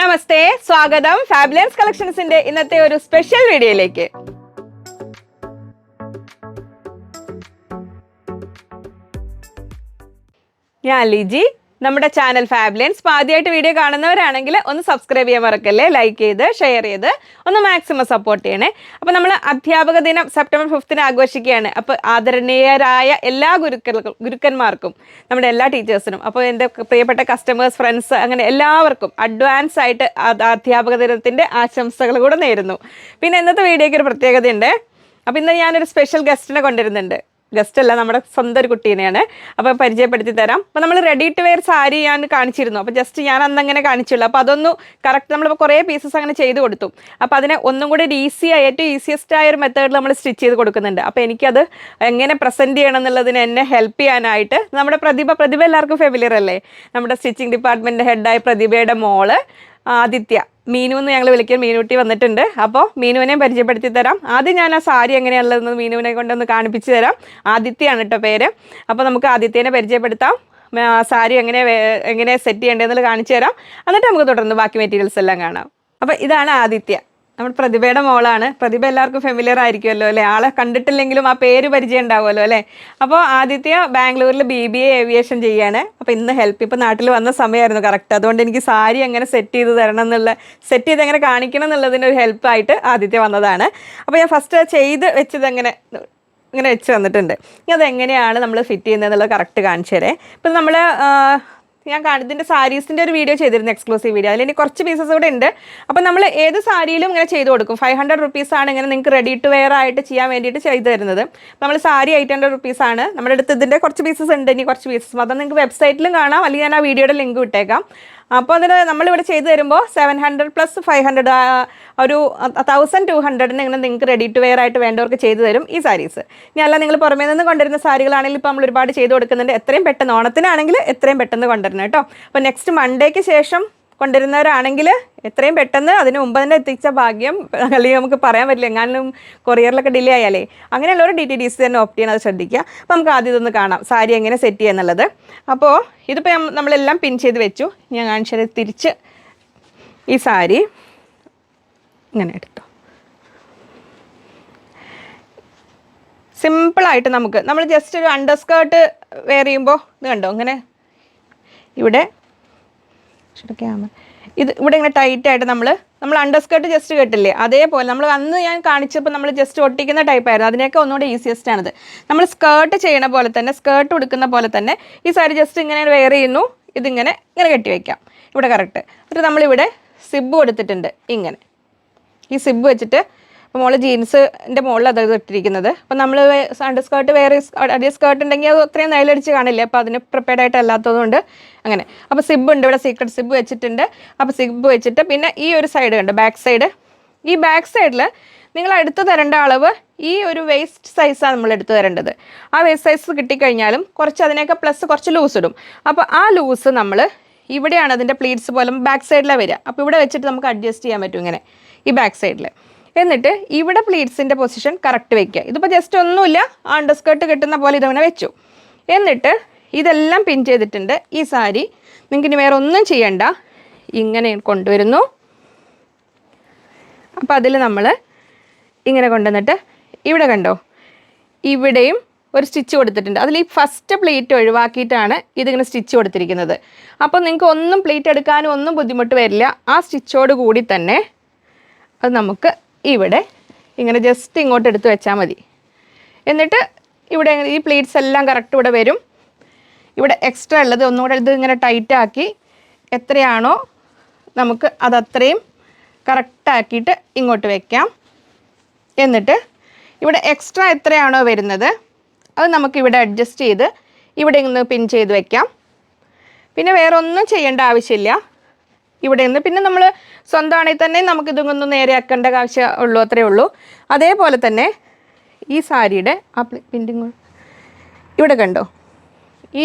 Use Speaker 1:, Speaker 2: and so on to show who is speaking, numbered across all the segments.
Speaker 1: നമസ്തേ സ്വാഗതം ഫാബുലൻസ് കളക്ഷൻസിന്റെ ഇന്നത്തെ ഒരു സ്പെഷ്യൽ വീഡിയോയിലേക്ക്. ഞാൻ ലിജി നമ്മുടെ ചാനൽ ഫാബ്ലിയൻസ് ആദ്യമായിട്ട് വീഡിയോ കാണുന്നവരാണെങ്കിൽ ഒന്ന് സബ്സ്ക്രൈബ് ചെയ്യാൻ മറക്കല്ലേ? ലൈക്ക് ചെയ്ത് ഷെയർ ചെയ്ത് ഒന്ന് മാക്സിമം സപ്പോർട്ട് ചെയ്യണേ. അപ്പോൾ നമ്മൾ അധ്യാപക ദിനം സെപ്റ്റംബർ ഫിഫ്തിന് ആഘോഷിക്കുകയാണ്. അപ്പോൾ ആദരണീയരായ എല്ലാ ഗുരുക്കൾക്കും ഗുരുക്കന്മാർക്കും നമ്മുടെ എല്ലാ ടീച്ചേഴ്സിനും അപ്പോൾ എന്റെ പ്രിയപ്പെട്ട കസ്റ്റമേഴ്സ് ഫ്രണ്ട്സ് അങ്ങനെ എല്ലാവർക്കും അഡ്വാൻസ് ആയിട്ട് അധ്യാപക ദിനത്തിന്റെ ആശംസകൾ കൂടെ നേരുന്നു. പിന്നെ ഇന്നത്തെ വീഡിയോയ്ക്ക് ഒരു പ്രത്യേകതയുണ്ട്. അപ്പോൾ ഇന്ന് ഞാനൊരു സ്പെഷ്യൽ ഗസ്റ്റിനെ കൊണ്ടുവരുന്നുണ്ട്. ഗസ്റ്റ് അല്ല നമ്മുടെ സ്വന്തം ഒരു കുട്ടീനെയാണ്. അപ്പോൾ പരിചയപ്പെടുത്തി തരാം. അപ്പോൾ നമ്മൾ റെഡി ടു വെയർ സാരി ഞാൻ കാണിച്ചിരുന്നു. അപ്പോൾ ജസ്റ്റ് ഞാൻ അന്ന് അങ്ങനെ കാണിച്ചുള്ളൂ. അപ്പോൾ അതൊന്ന് കറക്റ്റ് നമ്മളിപ്പോൾ കുറേ പീസസ് അങ്ങനെ ചെയ്ത് കൊടുത്തു. അപ്പോൾ അതിനെ ഒന്നും കൂടി ഒരു ഈസി ഏറ്റവും ഈസിയസ്റ്റ് ആയ ഒരു മെത്തേഡിൽ നമ്മൾ സ്റ്റിച്ച് ചെയ്ത് കൊടുക്കുന്നുണ്ട്. അപ്പോൾ എനിക്കത് എങ്ങനെ പ്രസന്റ് ചെയ്യണം എന്നുള്ളതിന് എന്നെ ഹെൽപ്പ് ചെയ്യാനായിട്ട് നമ്മുടെ പ്രതിഭ പ്രതിഭ എല്ലാവർക്കും ഫെമിലിയർ അല്ലേ? നമ്മുടെ സ്റ്റിച്ചിങ് ഡിപ്പാർട്ട്മെന്റ് ഹെഡായ പ്രതിഭയുടെ മോൾ. ആദിത്യ. മീനു എന്ന് ഞങ്ങൾ വിളിക്കാൻ മീനുട്ടി വന്നിട്ടുണ്ട്. അപ്പോൾ മീനുവിനെ പരിചയപ്പെടുത്തി തരാം ആദ്യം ഞാൻ ആ സാരി എങ്ങനെയുള്ളതെന്ന് മീനുവിനെ കൊണ്ടൊന്ന് കാണിപ്പിച്ചു തരാം. ആദിത്യയാണ് കേട്ടോ പേര്. അപ്പോൾ നമുക്ക് ആദിത്യനെ പരിചയപ്പെടുത്താം. സാരി എങ്ങനെ എങ്ങനെ സെറ്റ് ചെയ്യേണ്ടതെന്നുള്ളത് കാണിച്ചു തരാം. എന്നിട്ട് നമുക്ക് തുടർന്ന് ബാക്കി മെറ്റീരിയൽസ് എല്ലാം കാണാം. അപ്പോൾ ഇതാണ് ആദിത്യ. നമ്മുടെ പ്രതിഭയുടെ മോളാണ്. പ്രതിഭ എല്ലാവർക്കും ഫെമിലിയർ ആയിരിക്കുമല്ലോ അല്ലേ? ആളെ കണ്ടിട്ടില്ലെങ്കിലും ആ പേര് പരിചയം ഉണ്ടാവുമല്ലോ അല്ലേ? അപ്പോൾ ആദിത്യ ബാംഗ്ലൂരിൽ ബി ബി എ ഏവിയേഷൻ ചെയ്യാണ്. അപ്പോൾ ഇന്ന് ഹെൽപ്പ് ഇപ്പോൾ നാട്ടിൽ വന്ന സമയമായിരുന്നു കറക്റ്റ് അതുകൊണ്ട് എനിക്ക് സാരി എങ്ങനെ സെറ്റ് ചെയ്ത് തരണം എന്നുള്ള സെറ്റ് ചെയ്ത് എങ്ങനെ കാണിക്കണം എന്നുള്ളതിന് ഒരു ഹെൽപ്പായിട്ട് ആദിത്യ വന്നതാണ്. അപ്പോൾ ഞാൻ ഫസ്റ്റ് ചെയ്ത് വെച്ചത് എങ്ങനെ ഇങ്ങനെ വെച്ച് വന്നിട്ടുണ്ട്. ഇനി അതെങ്ങനെയാണ് നമ്മൾ ഫിറ്റ് ചെയ്യുന്നത് എന്നുള്ളത് കറക്റ്റ് കാണിച്ചു തരേ. ഇപ്പം നമ്മൾ ഞാൻ കാണുന്നതിന്റെ സാരീസിന്റെ ഒരു വീഡിയോ ചെയ്തിരുന്നു എക്സ്ക്ലൂസീവ് വീഡിയോ അതിൽ ഇനി കുറച്ച് പീസസ് കൂടെ ഉണ്ട്. അപ്പോൾ നമ്മൾ ഏത് സാരിയിലും ഇങ്ങനെ ചെയ്ത് കൊടുക്കും. ഫൈവ് ഹൺഡ്രഡ് റുപ്പീസാണ് ഇങ്ങനെ നിങ്ങൾക്ക് റെഡി ടു വെയർ ആയിട്ട് ചെയ്യാൻ വേണ്ടിയിട്ട് ചെയ്തു തരുന്നത്. നമ്മൾ സാരി എയ്റ്റ് ഹൺഡ്രഡ് റുപ്പീസാണ് നമ്മുടെ അടുത്ത് ഇതിന്റെ കുറച്ച് പീസസ് ഉണ്ട്. ഇനി കുറച്ച് പീസസ് അത് നിങ്ങൾക്ക് വെബ്സൈറ്റിലും കാണാം. അല്ലെങ്കിൽ ഞാൻ ആ വീഡിയോയുടെ ലിങ്ക് വിട്ടേക്കാം അപ്പോൾ അതിന് നമ്മളിവിടെ ചെയ്തു തരുമ്പോൾ seven hundred plus five hundred ഒരു തൗസൻഡ് ടു ഹൺഡ്രഡിന് ഇങ്ങനെ നിങ്ങൾക്ക് റെഡി ടു വെയർ ആയിട്ട് വേണ്ടവർക്ക് ചെയ്തു തരും ഈ സാരീസ് ഇനി അല്ല നിങ്ങൾ പുറമേ നിന്ന് കൊണ്ടുവരുന്ന സാരികളാണെങ്കിൽ ഇപ്പോൾ നമ്മൾ ഒരുപാട് ചെയ്ത് കൊടുക്കുന്നുണ്ട്. എത്രയും പെട്ടെന്ന് ഓണത്തിനാണെങ്കിൽ എത്രയും പെട്ടെന്ന് കൊണ്ടുവരണം കേട്ടോ. അപ്പോൾ നെക്സ്റ്റ് മൺഡേക്ക് ശേഷം കൊണ്ടുവരുന്നവരാണെങ്കിൽ എത്രയും പെട്ടെന്ന് അതിന് മുമ്പ് തന്നെ എത്തിച്ച ഭാഗ്യം അല്ലെങ്കിൽ നമുക്ക് പറയാൻ പറ്റില്ല എങ്ങാനും കൊറിയറിലൊക്കെ ഡിലേ ആയാലേ. അങ്ങനെയുള്ളവർ ഡി ടി ഡി സി തന്നെ ഓപ്റ്റ് ചെയ്യണം അത് ശ്രദ്ധിക്കുക. അപ്പോൾ നമുക്ക് ആദ്യം ഇതൊന്ന് കാണാം സാരി എങ്ങനെ സെറ്റ് ചെയ്യുക എന്നുള്ളത്. അപ്പോൾ ഇതിപ്പോൾ നമ്മളെല്ലാം പിൻ ചെയ്ത് വെച്ചു. ഞാൻ കാണിച്ചത് തിരിച്ച് ഈ സാരി ഇങ്ങനെ എടുത്തു. സിമ്പിളായിട്ട് നമുക്ക് നമ്മൾ ജസ്റ്റ് ഒരു അണ്ടർ സ്കേർട്ട് വെയർ ചെയ്യുമ്പോൾ ഇത് കണ്ടോ ഇങ്ങനെ. ഇവിടെ ക്യാമറ ഇത് ഇവിടെ ഇങ്ങനെ ടൈറ്റ് ആയിട്ട് നമ്മൾ നമ്മൾ അണ്ടർ സ്കേർട്ട് ജസ്റ്റ് കെട്ടില്ലേ? അതേപോലെ നമ്മൾ അന്ന് ഞാൻ കാണിച്ചപ്പോൾ നമ്മൾ ജസ്റ്റ് ഒട്ടിക്കുന്ന ടൈപ്പായിരുന്നു അതിനൊക്കെ ഒന്നുകൂടെ ഈസിയസ്റ്റ് ആണത്. നമ്മൾ സ്കേർട്ട് ചെയ്യണ പോലെ തന്നെ സ്കേർട്ട് ഉടുക്കുന്ന പോലെ തന്നെ ഈ സാരി ജസ്റ്റ് ഇങ്ങനെ വെയർ ചെയ്യുന്നു. ഇതിങ്ങനെ ഇങ്ങനെ കെട്ടി വയ്ക്കാം ഇവിടെ കറക്റ്റ് എന്നിട്ട് നമ്മളിവിടെ സിബ് കൊടുത്തിട്ടുണ്ട്. ഇങ്ങനെ. ഈ സിബ് വെച്ചിട്ട് ഇപ്പോൾ മോൾ ജീൻസിന്റെ മുകളിൽ അത് ഇട്ടിരിക്കുന്നത്. അപ്പോൾ നമ്മൾ അണ്ടർ സ്കേർട്ട് വേറെ അടിയ സ്കേർട്ട് ഉണ്ടെങ്കിൽ അത് അത്രയും നൈലടിച്ച് കാണില്ല? അപ്പോൾ അതിന് പ്രിപ്പയർഡ് ആയിട്ട് അല്ലാത്തതുകൊണ്ട് അങ്ങനെ. അപ്പോൾ സിബ് ഉണ്ട് ഇവിടെ സീക്രട്ട് സിബ് വെച്ചിട്ടുണ്ട്. അപ്പോൾ സിബ് വെച്ചിട്ട് പിന്നെ ഈ ഒരു സൈഡ് ഉണ്ട് ബാക്ക് സൈഡ് ഈ ബാക്ക് സൈഡിൽ നിങ്ങൾ എടുത്തു തരേണ്ട അളവ് ഈ ഒരു വേസ്റ്റ് സൈസാണ് നമ്മൾ എടുത്തു തരേണ്ടത്. ആ വേസ്റ്റ് സൈസ് കിട്ടിക്കഴിഞ്ഞാലും കുറച്ച് അതിനൊക്കെ പ്ലസ് കുറച്ച് ലൂസ് ഇടും. അപ്പോൾ ആ ലൂസ് നമ്മൾ ഇവിടെയാണ് അതിന്റെ പ്ലീറ്റ്സ് പോലും ബാക്ക് സൈഡിലാണ് വരിക. അപ്പോൾ ഇവിടെ വെച്ചിട്ട് നമുക്ക് അഡ്ജസ്റ്റ് ചെയ്യാൻ പറ്റും ഇങ്ങനെ. ഈ ബാക്ക് സൈഡിൽ എന്നിട്ട് ഇവിടെ പ്ലീറ്റ്സിന്റെ പൊസിഷൻ കറക്റ്റ് വെക്കുക. ഇതിപ്പോൾ ജസ്റ്റ് ഒന്നുമില്ല അണ്ടർ അണ്ടർസ്കേർട്ട് കെട്ടുന്ന പോലെ ഇതങ്ങനെ വെച്ചു. എന്നിട്ട് ഇതെല്ലാം പിൻ ചെയ്തിട്ടുണ്ട്. ഈ സാരി നിങ്ങൾക്ക് ഇനി വേറെ ഒന്നും ചെയ്യണ്ട. ഇങ്ങനെ കൊണ്ടുവരുന്നു. അപ്പോൾ അതിൽ നമ്മൾ ഇങ്ങനെ കൊണ്ടുവന്നിട്ട് ഇവിടെ കണ്ടോ? ഇവിടെയും ഒരു സ്റ്റിച്ച് കൊടുത്തിട്ടുണ്ട്. അതിൽ ഈ ഫസ്റ്റ് പ്ലേറ്റ് ഒഴിവാക്കിയിട്ടാണ് ഇതിങ്ങനെ സ്റ്റിച്ച് കൊടുത്തിരിക്കുന്നത്. അപ്പോൾ നിങ്ങൾക്ക് ഒന്നും പ്ലേറ്റ് എടുക്കാനും ഒന്നും ബുദ്ധിമുട്ട് വരില്ല. ആ സ്റ്റിച്ചോട് കൂടി തന്നെ അത് നമുക്ക് ഇവിടെ. ഇങ്ങനെ ജസ്റ്റ് ഇങ്ങോട്ട് എടുത്ത് വെച്ചാൽ മതി. എന്നിട്ട് ഇവിടെ ഈ പ്ലേറ്റ്സ് എല്ലാം കറക്റ്റ് ഇവിടെ വരും. ഇവിടെ എക്സ്ട്രാ ഉള്ളത് ഒന്നുകൂടെ ഇത് ഇങ്ങനെ ടൈറ്റാക്കി എത്രയാണോ നമുക്ക് അതത്രയും കറക്റ്റാക്കിയിട്ട് ഇങ്ങോട്ട് വയ്ക്കാം എന്നിട്ട് ഇവിടെ എക്സ്ട്രാ എത്രയാണോ വരുന്നത് അത് നമുക്ക് ഇവിടെ അഡ്ജസ്റ്റ് ചെയ്ത് ഇവിടെ ഇന്ന് പിൻ ചെയ്ത് വെക്കാം. പിന്നെ വേറെ ഒന്നും ചെയ്യേണ്ട ആവശ്യമില്ല. ഇവിടെ നിന്ന് പിന്നെ നമ്മൾ സ്വന്തമാണെങ്കിൽ തന്നെ നമുക്ക് ഇതൊന്ന് നേരെ ആക്കേണ്ട ആവശ്യം ഉള്ളൂ അത്രേ ഉള്ളൂ. അതേപോലെ തന്നെ ഈ സാരിയുടെ ആ പ്രിന്റിങ് ഇവിടെ കണ്ടോ? ഈ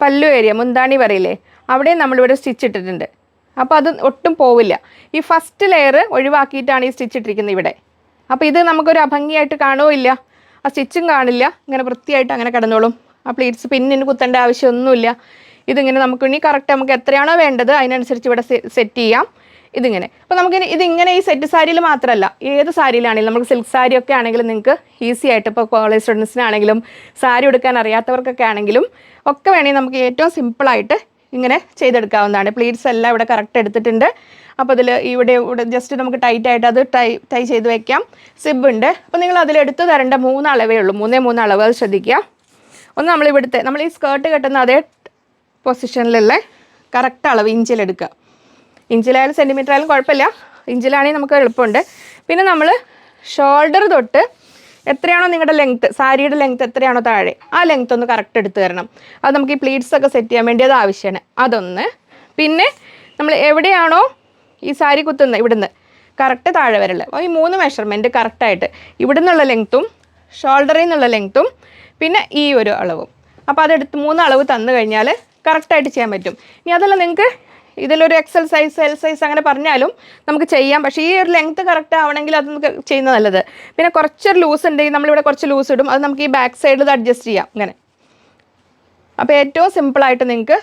Speaker 1: പല്ലു ഏരിയ മുന്താണി പറയില്ലേ അവിടെ നമ്മളിവിടെ സ്റ്റിച്ച് ഇട്ടിട്ടുണ്ട്. അപ്പോൾ അത് ഒട്ടും പോവില്ല. ഈ ഫസ്റ്റ് ലെയർ ഒഴിവാക്കിയിട്ടാണ് ഈ സ്റ്റിച്ച് ഇട്ടിരിക്കുന്നത് ഇവിടെ. അപ്പോൾ ഇത് നമുക്കൊരു അഭംഗിയായിട്ട് കാണുമില്ല ആ സ്റ്റിച്ചും കാണില്ല. ഇങ്ങനെ വൃത്തിയായിട്ട് അങ്ങനെ കിടന്നോളും. ആ പ്ലീറ്റ്സ് പിന്നിന് കുത്തേണ്ട ആവശ്യമൊന്നുമില്ല. ഇതിങ്ങനെ നമുക്ക് ഇനി കറക്റ്റ് നമുക്ക് എത്രയാണോ വേണ്ടത് അതിനനുസരിച്ച് ഇവിടെ സെറ്റ് ചെയ്യാം. ഇതിങ്ങനെ. അപ്പോൾ നമുക്കിനി ഇതിങ്ങനെ ഈ സെറ്റ് സാരിയിൽ മാത്രമല്ല ഏത് സാരിയിലാണെങ്കിലും നമുക്ക് സിൽക്ക് സാരി ഒക്കെ ആണെങ്കിലും നിങ്ങൾക്ക് ഈസി ആയിട്ട് ഇപ്പോൾ കോളേജ് സ്റ്റുഡൻസിനാണെങ്കിലും സാരി എടുക്കാൻ അറിയാത്തവർക്കൊക്കെ ആണെങ്കിലും ഒക്കെ വേണമെങ്കിൽ നമുക്ക് ഏറ്റവും സിമ്പിളായിട്ട് ഇങ്ങനെ ചെയ്തെടുക്കാവുന്നതാണ്. പ്ലീറ്റ്സ് എല്ലാം ഇവിടെ കറക്റ്റ് എടുത്തിട്ടുണ്ട്. അപ്പോൾ അതിൽ ഇവിടെ ഇവിടെ ജസ്റ്റ് നമുക്ക് ടൈറ്റ് ആയിട്ട് അത് ടൈ ടൈ ചെയ്ത് വെക്കാം. സിബ് ഉണ്ട്. അപ്പോൾ നിങ്ങൾ അതിൽ എടുത്ത് തരേണ്ട മൂന്ന് അളവേ ഉള്ളൂ. മൂന്നേ മൂന്ന് അളവ് അത് ശ്രദ്ധിക്കുക. ഒന്ന് നമ്മൾ ഇവിടുത്തെ നമ്മൾ ഈ സ്കേർട്ട് കെട്ടുന്ന അതേ പൊസിഷനിലുള്ള കറക്റ്റ് അളവ് ഇഞ്ചിലെടുക്കുക ഇഞ്ചിലായാലും സെന്റിമീറ്റർ ആയാലും കുഴപ്പമില്ല. ഇഞ്ചിലാണെങ്കിൽ നമുക്ക് എളുപ്പമുണ്ട്. പിന്നെ നമ്മൾ ഷോൾഡർ തൊട്ട് എത്രയാണോ നിങ്ങളുടെ ലെങ്ത്ത് സാരിയുടെ ലെങ്ത്ത് എത്രയാണോ താഴെ ആ ലെങ്ത്ത് ഒന്ന് കറക്റ്റ് എടുത്ത് തരണം. അത് നമുക്ക് ഈ പ്ലീറ്റ്സ് ഒക്കെ സെറ്റ് ചെയ്യാൻ വേണ്ടി അത് ആവശ്യമാണ്. അതൊന്ന് പിന്നെ നമ്മൾ എവിടെയാണോ ഈ സാരി കുത്തുന്നത് ഇവിടുന്ന് കറക്റ്റ് താഴെ വരൽ. അപ്പോൾ ഈ മൂന്ന് മെഷർമെന്റ് കറക്റ്റായിട്ട് ഇവിടെ നിന്നുള്ള ലെങ്ത്തും ഷോൾഡറിൽ നിന്നുള്ള ലെങ്ത്തും പിന്നെ ഈ ഒരു അളവും. അപ്പോൾ അതെടുത്ത് മൂന്ന് അളവ് തന്നു കഴിഞ്ഞാൽ കറക്റ്റായിട്ട് ചെയ്യാൻ പറ്റും. ഇനി അതല്ല നിങ്ങൾക്ക് ഇതിലൊരു എക്സൽ സൈസ് എൽ സൈസ് അങ്ങനെ പറഞ്ഞാലും നമുക്ക് ചെയ്യാം. പക്ഷേ ഈ ഒരു ലെങ്ത്ത് കറക്റ്റ് ആവണമെങ്കിൽ അത് നമുക്ക് ചെയ്യുന്നത് നല്ലത്. പിന്നെ കുറച്ചൊരു ലൂസ് ഉണ്ടെങ്കിൽ നമ്മളിവിടെ കുറച്ച് ലൂസ് ഇടും. അത് നമുക്ക് ഈ ബാക്ക് സൈഡിൽ ഇത് അഡ്ജസ്റ്റ് ചെയ്യാം. ഇങ്ങനെ. അപ്പോൾ ഏറ്റവും സിമ്പിളായിട്ട് നിങ്ങൾക്ക്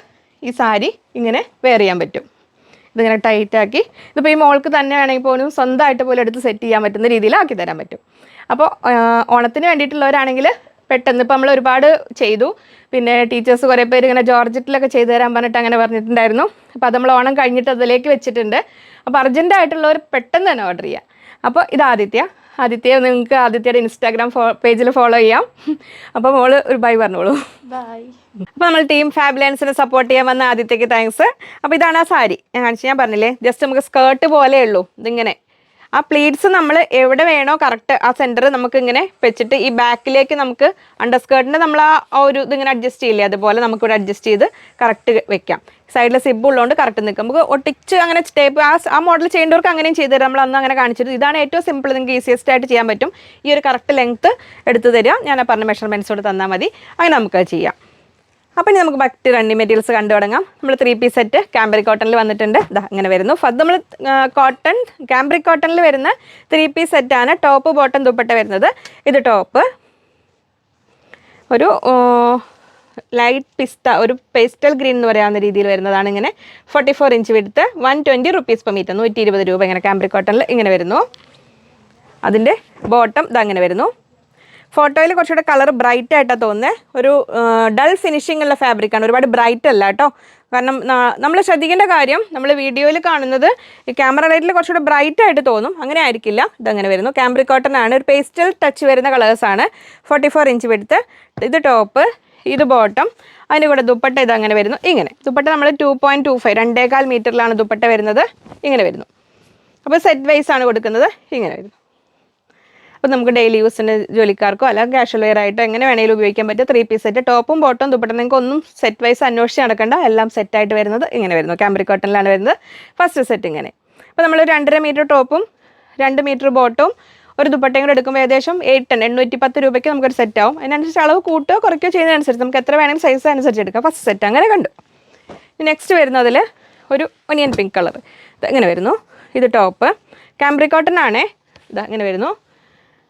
Speaker 1: ഈ സാരി ഇങ്ങനെ വെയർ ചെയ്യാൻ പറ്റും. ഇതിങ്ങനെ ടൈറ്റാക്കി ഇതിപ്പോൾ ഈ മോൾക്ക് തന്നെ വേണമെങ്കിൽ പോലും സ്വന്തമായിട്ട് പോലും എടുത്ത് സെറ്റ് ചെയ്യാൻ പറ്റുന്ന രീതിയിൽ ആക്കി തരാൻ പറ്റും. അപ്പോൾ ഓണത്തിന് വേണ്ടിയിട്ടുള്ളവരാണെങ്കിൽ പെട്ടെന്ന് ഇപ്പം നമ്മൾ ഒരുപാട് ചെയ്തു. പിന്നെ ടീച്ചേഴ്സ് കുറേ പേര് ഇങ്ങനെ ജോർജറ്റിലൊക്കെ ചെയ്തു തരാൻ പറഞ്ഞിട്ട് അങ്ങനെ പറഞ്ഞിട്ടുണ്ടായിരുന്നു. അപ്പോൾ അത് നമ്മൾ ഓണം കഴിഞ്ഞിട്ട് അതിലേക്ക് വെച്ചിട്ടുണ്ട്. അപ്പോൾ അർജന്റ് ആയിട്ടുള്ളവർ പെട്ടെന്ന് തന്നെ ഓർഡർ ചെയ്യാം. അപ്പോൾ ഇത് ആദിത്യ. ആദിത്യ നിങ്ങൾക്ക് ആദിത്യയുടെ ഇൻസ്റ്റാഗ്രാം ഫോ പേജിൽ ഫോളോ ചെയ്യാം. അപ്പോൾ മോൾ ഒരു ബൈ പറഞ്ഞോളൂ.
Speaker 2: ബൈ
Speaker 1: അപ്പോൾ നമ്മൾ ടീം ഫാബുലൻസിനെ സപ്പോർട്ട് ചെയ്യാൻ വന്ന ആദിത്യക്ക് താങ്ക്സ് അപ്പോൾ ഇതാണ് ആ സാരി. ഞാൻ കാണിച്ചു ഞാൻ പറഞ്ഞില്ലേ? ജസ്റ്റ് നമുക്ക് സ്കേർട്ട് പോലെയുള്ളൂ ഉള്ളൂ. ഇതിങ്ങനെ. ആ പ്ലീറ്റ്സ് നമ്മൾ എവിടെ വേണോ കറക്റ്റ് ആ സെന്റർ നമുക്ക് ഇങ്ങനെ വെച്ചിട്ട് ഈ ബാക്കിലേക്ക് നമുക്ക് അണ്ടർ സ്കേർട്ടിന്റെ നമ്മൾ ആ ഒരു ഇതിങ്ങനെ അഡ്ജസ്റ്റ് ചെയ്യില്ലേ? അതുപോലെ നമുക്കിവിടെ അഡ്ജസ്റ്റ് ചെയ്ത് കറക്റ്റ് വെക്കാം. സൈഡിൽ സിബ് ഉള്ളതുകൊണ്ട് കറക്റ്റ് നിൽക്കും. നമുക്ക് ഒട്ടിച്ച് അങ്ങനെ സ്റ്റേപ്പ് ആ ആ മോഡൽ ചെയ്യേണ്ടവർക്ക് അങ്ങനെയും ചെയ്തു തരാം. നമ്മൾ അന്ന് അങ്ങനെ കാണിച്ചിരുന്നു ഇതാണ് ഏറ്റവും സിമ്പിൾ നിങ്ങൾക്ക് ഈസിയസ്റ്റ് ആയിട്ട് ചെയ്യാൻ പറ്റും. ഈ ഒരു കറക്റ്റ് ലെങ്ത്ത് എടുത്ത് തരിക. ഞാൻ പറഞ്ഞ മെഷർമെന്റ്സോട് തന്നാൽ മതി. അങ്ങനെ നമുക്ക് ചെയ്യാം. അപ്പം ഇനി നമുക്ക് മറ്റ് റണ്ണിങ് മെറ്റീരിയൽസ് കണ്ടു തുടങ്ങാം. നമ്മൾ ത്രീ പീസ് സെറ്റ് ക്യാമ്പറി കോട്ടണിൽ വന്നിട്ടുണ്ട്. ഇതാ ഇങ്ങനെ വരുന്നു. ഫസ്റ്റ് നമ്മൾ കോട്ടൺ ക്യാമ്പറി കോട്ടണിൽ വരുന്ന ത്രീ പീസ് സെറ്റാണ് ടോപ്പ് ബോട്ടം ദുപ്പട്ട വരുന്നത്. ഇത് ടോപ്പ് ഒരു ലൈറ്റ് പിസ്ത ഒരു പേസ്റ്റൽ ഗ്രീൻ എന്ന് പറയാവുന്ന രീതിയിൽ വരുന്നതാണ് ഇങ്ങനെ. ഫോർട്ടി ഫോർ ഇഞ്ച് വിടുത്ത് one twenty rupees per metre നൂറ്റി ഇരുപത് രൂപ ഇങ്ങനെ ക്യാമ്പറി കോട്ടണിൽ ഇങ്ങനെ വരുന്നു. അതിന്റെ ബോട്ടം ഇതങ്ങനെ വരുന്നു. ഫോട്ടോയിൽ കുറച്ചുകൂടെ കളർ ബ്രൈറ്റ് ആയിട്ടാണ് തോന്നുന്നത് ഒരു ഡൾ ഫിനിഷിംഗ് ഉള്ള ഫാബ്രിക്കാണ് ഒരുപാട് ബ്രൈറ്റ് അല്ല കേട്ടോ. കാരണം നമ്മൾ ശ്രദ്ധിക്കേണ്ട കാര്യം നമ്മൾ വീഡിയോയിൽ കാണുന്നത് ഈ ക്യാമറ ലൈറ്റിൽ കുറച്ചുകൂടെ ബ്രൈറ്റ് ആയിട്ട് തോന്നും. അങ്ങനെ ആയിരിക്കില്ല. ഇതങ്ങനെ വരുന്നു. ക്യാമ്പ്രിക് കോട്ടൺ ആണ്. ഒരു പേസ്റ്റൽ ടച്ച് വരുന്ന കളേഴ്സാണ് ഫോർട്ടി ഫോർ ഇഞ്ച് വെടുത്ത് ഇത് ടോപ്പ് ഇത് ബോട്ടം അതിന്റെ കൂടെ ദുപ്പട്ട ഇത് അങ്ങനെ വരുന്നു. ഇങ്ങനെ. ദുപ്പട്ട നമ്മൾ ടു പോയിന്റ് ടു ഫൈവ് രണ്ടേകാൽ മീറ്ററിലാണ് ദുപ്പട്ട വരുന്നത്. ഇങ്ങനെ വരുന്നു. അപ്പോൾ സെറ്റ് വൈസ് ആണ് കൊടുക്കുന്നത്. ഇങ്ങനെ വരുന്നു. അപ്പോൾ നമുക്ക് ഡെയിലി യൂസിന് ജോലിക്കാർക്കോ അല്ലെങ്കിൽ കാഷ്വൽ വെയർ ആയിട്ടോ എങ്ങനെ വേണമെങ്കിലും ഉപയോഗിക്കാൻ പറ്റും ത്രീ പീസ് സെറ്റ് ടോപ്പും ബോട്ടും ദുപ്പട്ടം നിങ്ങൾക്ക് ഒന്നും സെറ്റ് വൈസ് അന്വേഷിച്ച് നടക്കേണ്ട. എല്ലാം സെറ്റായിട്ട് വരുന്നത് ഇങ്ങനെ വരുന്നു. ക്യാമ്പറി കോട്ടണിലാണ് വരുന്നത്. ഫസ്റ്റ് സെറ്റ് ഇങ്ങനെ. അപ്പോൾ നമ്മൾ രണ്ടര മീറ്റർ ടോപ്പും രണ്ട് മീറ്റർ ബോട്ടും ഒരു ദുപ്പട്ടയും കൂടെ എടുക്കുമ്പോൾ ഏകദേശം എയ്റ്റ് ടെൻ എണ്ണൂറ്റി പത്ത് രൂപയ്ക്ക് നമുക്കൊരു സെറ്റ് ആവും. അതിനനുസരിച്ച് അളവ് കൂട്ടുകയോ കുറയ്ക്കുകയോ ചെയ്യുന്നതനുസരിച്ച് നമുക്ക് എത്ര വേണമെങ്കിലും സൈസ് അനുസരിച്ച് എടുക്കാം. ഫസ്റ്റ് സെറ്റ് അങ്ങനെ കണ്ടു. നെക്സ്റ്റ് വരുന്നതിൽ ഒരു ഒനിയൻ പിങ്ക് കളർ ഇങ്ങനെ വരുന്നു. ഇത് ടോപ്പ് ക്യാമ്പ്രിക് കോട്ടൺ ആണേ. ഇതാ ഇങ്ങനെ വരുന്നു.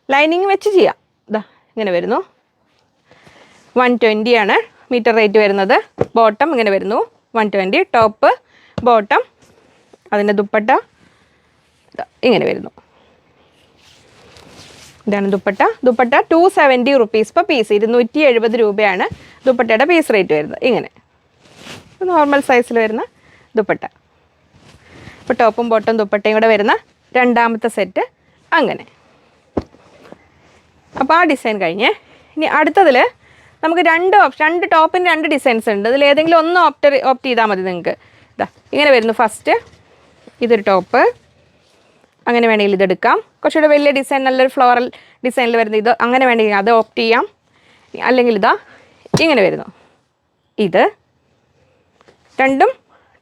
Speaker 1: ലൈനിങ് വെച്ച് ചെയ്യാം. ഇതാ ഇങ്ങനെ വരുന്നു. വൺ ട്വന്റി ആണ് മീറ്റർ റേറ്റ് വരുന്നത്. ബോട്ടം ഇങ്ങനെ വരുന്നു. വൺ ട്വന്റി ടോപ്പ് ബോട്ടം അതിന്റെ ദുപ്പട്ട. ഇങ്ങനെ വരുന്നു. ഇതാണ് dupatta. Dupatta two seventy rupees per piece ഇരുന്നൂറ്റി എഴുപത് രൂപയാണ് ദുപ്പട്ടയുടെ പീസ് റേറ്റ് വരുന്നത്. ഇങ്ങനെ. നോർമൽ സൈസിൽ വരുന്ന ദുപ്പട്ട. ഇപ്പോൾ ടോപ്പും ബോട്ടും ദുപ്പട്ടയും കൂടെ വരുന്ന രണ്ടാമത്തെ സെറ്റ് അങ്ങനെ. അപ്പോൾ ആ ഡിസൈൻ കഴിഞ്ഞേ. ഇനി അടുത്തതിൽ നമുക്ക് രണ്ട് ഓപ്ഷൻ രണ്ട് ടോപ്പിന് രണ്ട് ഡിസൈൻസ് ഉണ്ട്. അതിൽ ഏതെങ്കിലും ഒന്ന് ഓപ്റ്റ് ഓപ്റ്റ് ചെയ്താൽ മതി നിങ്ങൾക്ക് ഇതാ ഇങ്ങനെ വരുന്നു ഫസ്റ്റ് ഇതൊരു ടോപ്പ്. അങ്ങനെ വേണമെങ്കിൽ ഇതെടുക്കാം കുറച്ചുകൂടെ വലിയ ഡിസൈൻ നല്ലൊരു ഫ്ലോറൽ ഡിസൈനിൽ വരുന്ന ഇത് അങ്ങനെ വേണമെങ്കിൽ അത് ഓപ്റ്റ് ചെയ്യാം. അല്ലെങ്കിൽ ഇതാ ഇങ്ങനെ വരുന്നു. ഇത്. രണ്ടും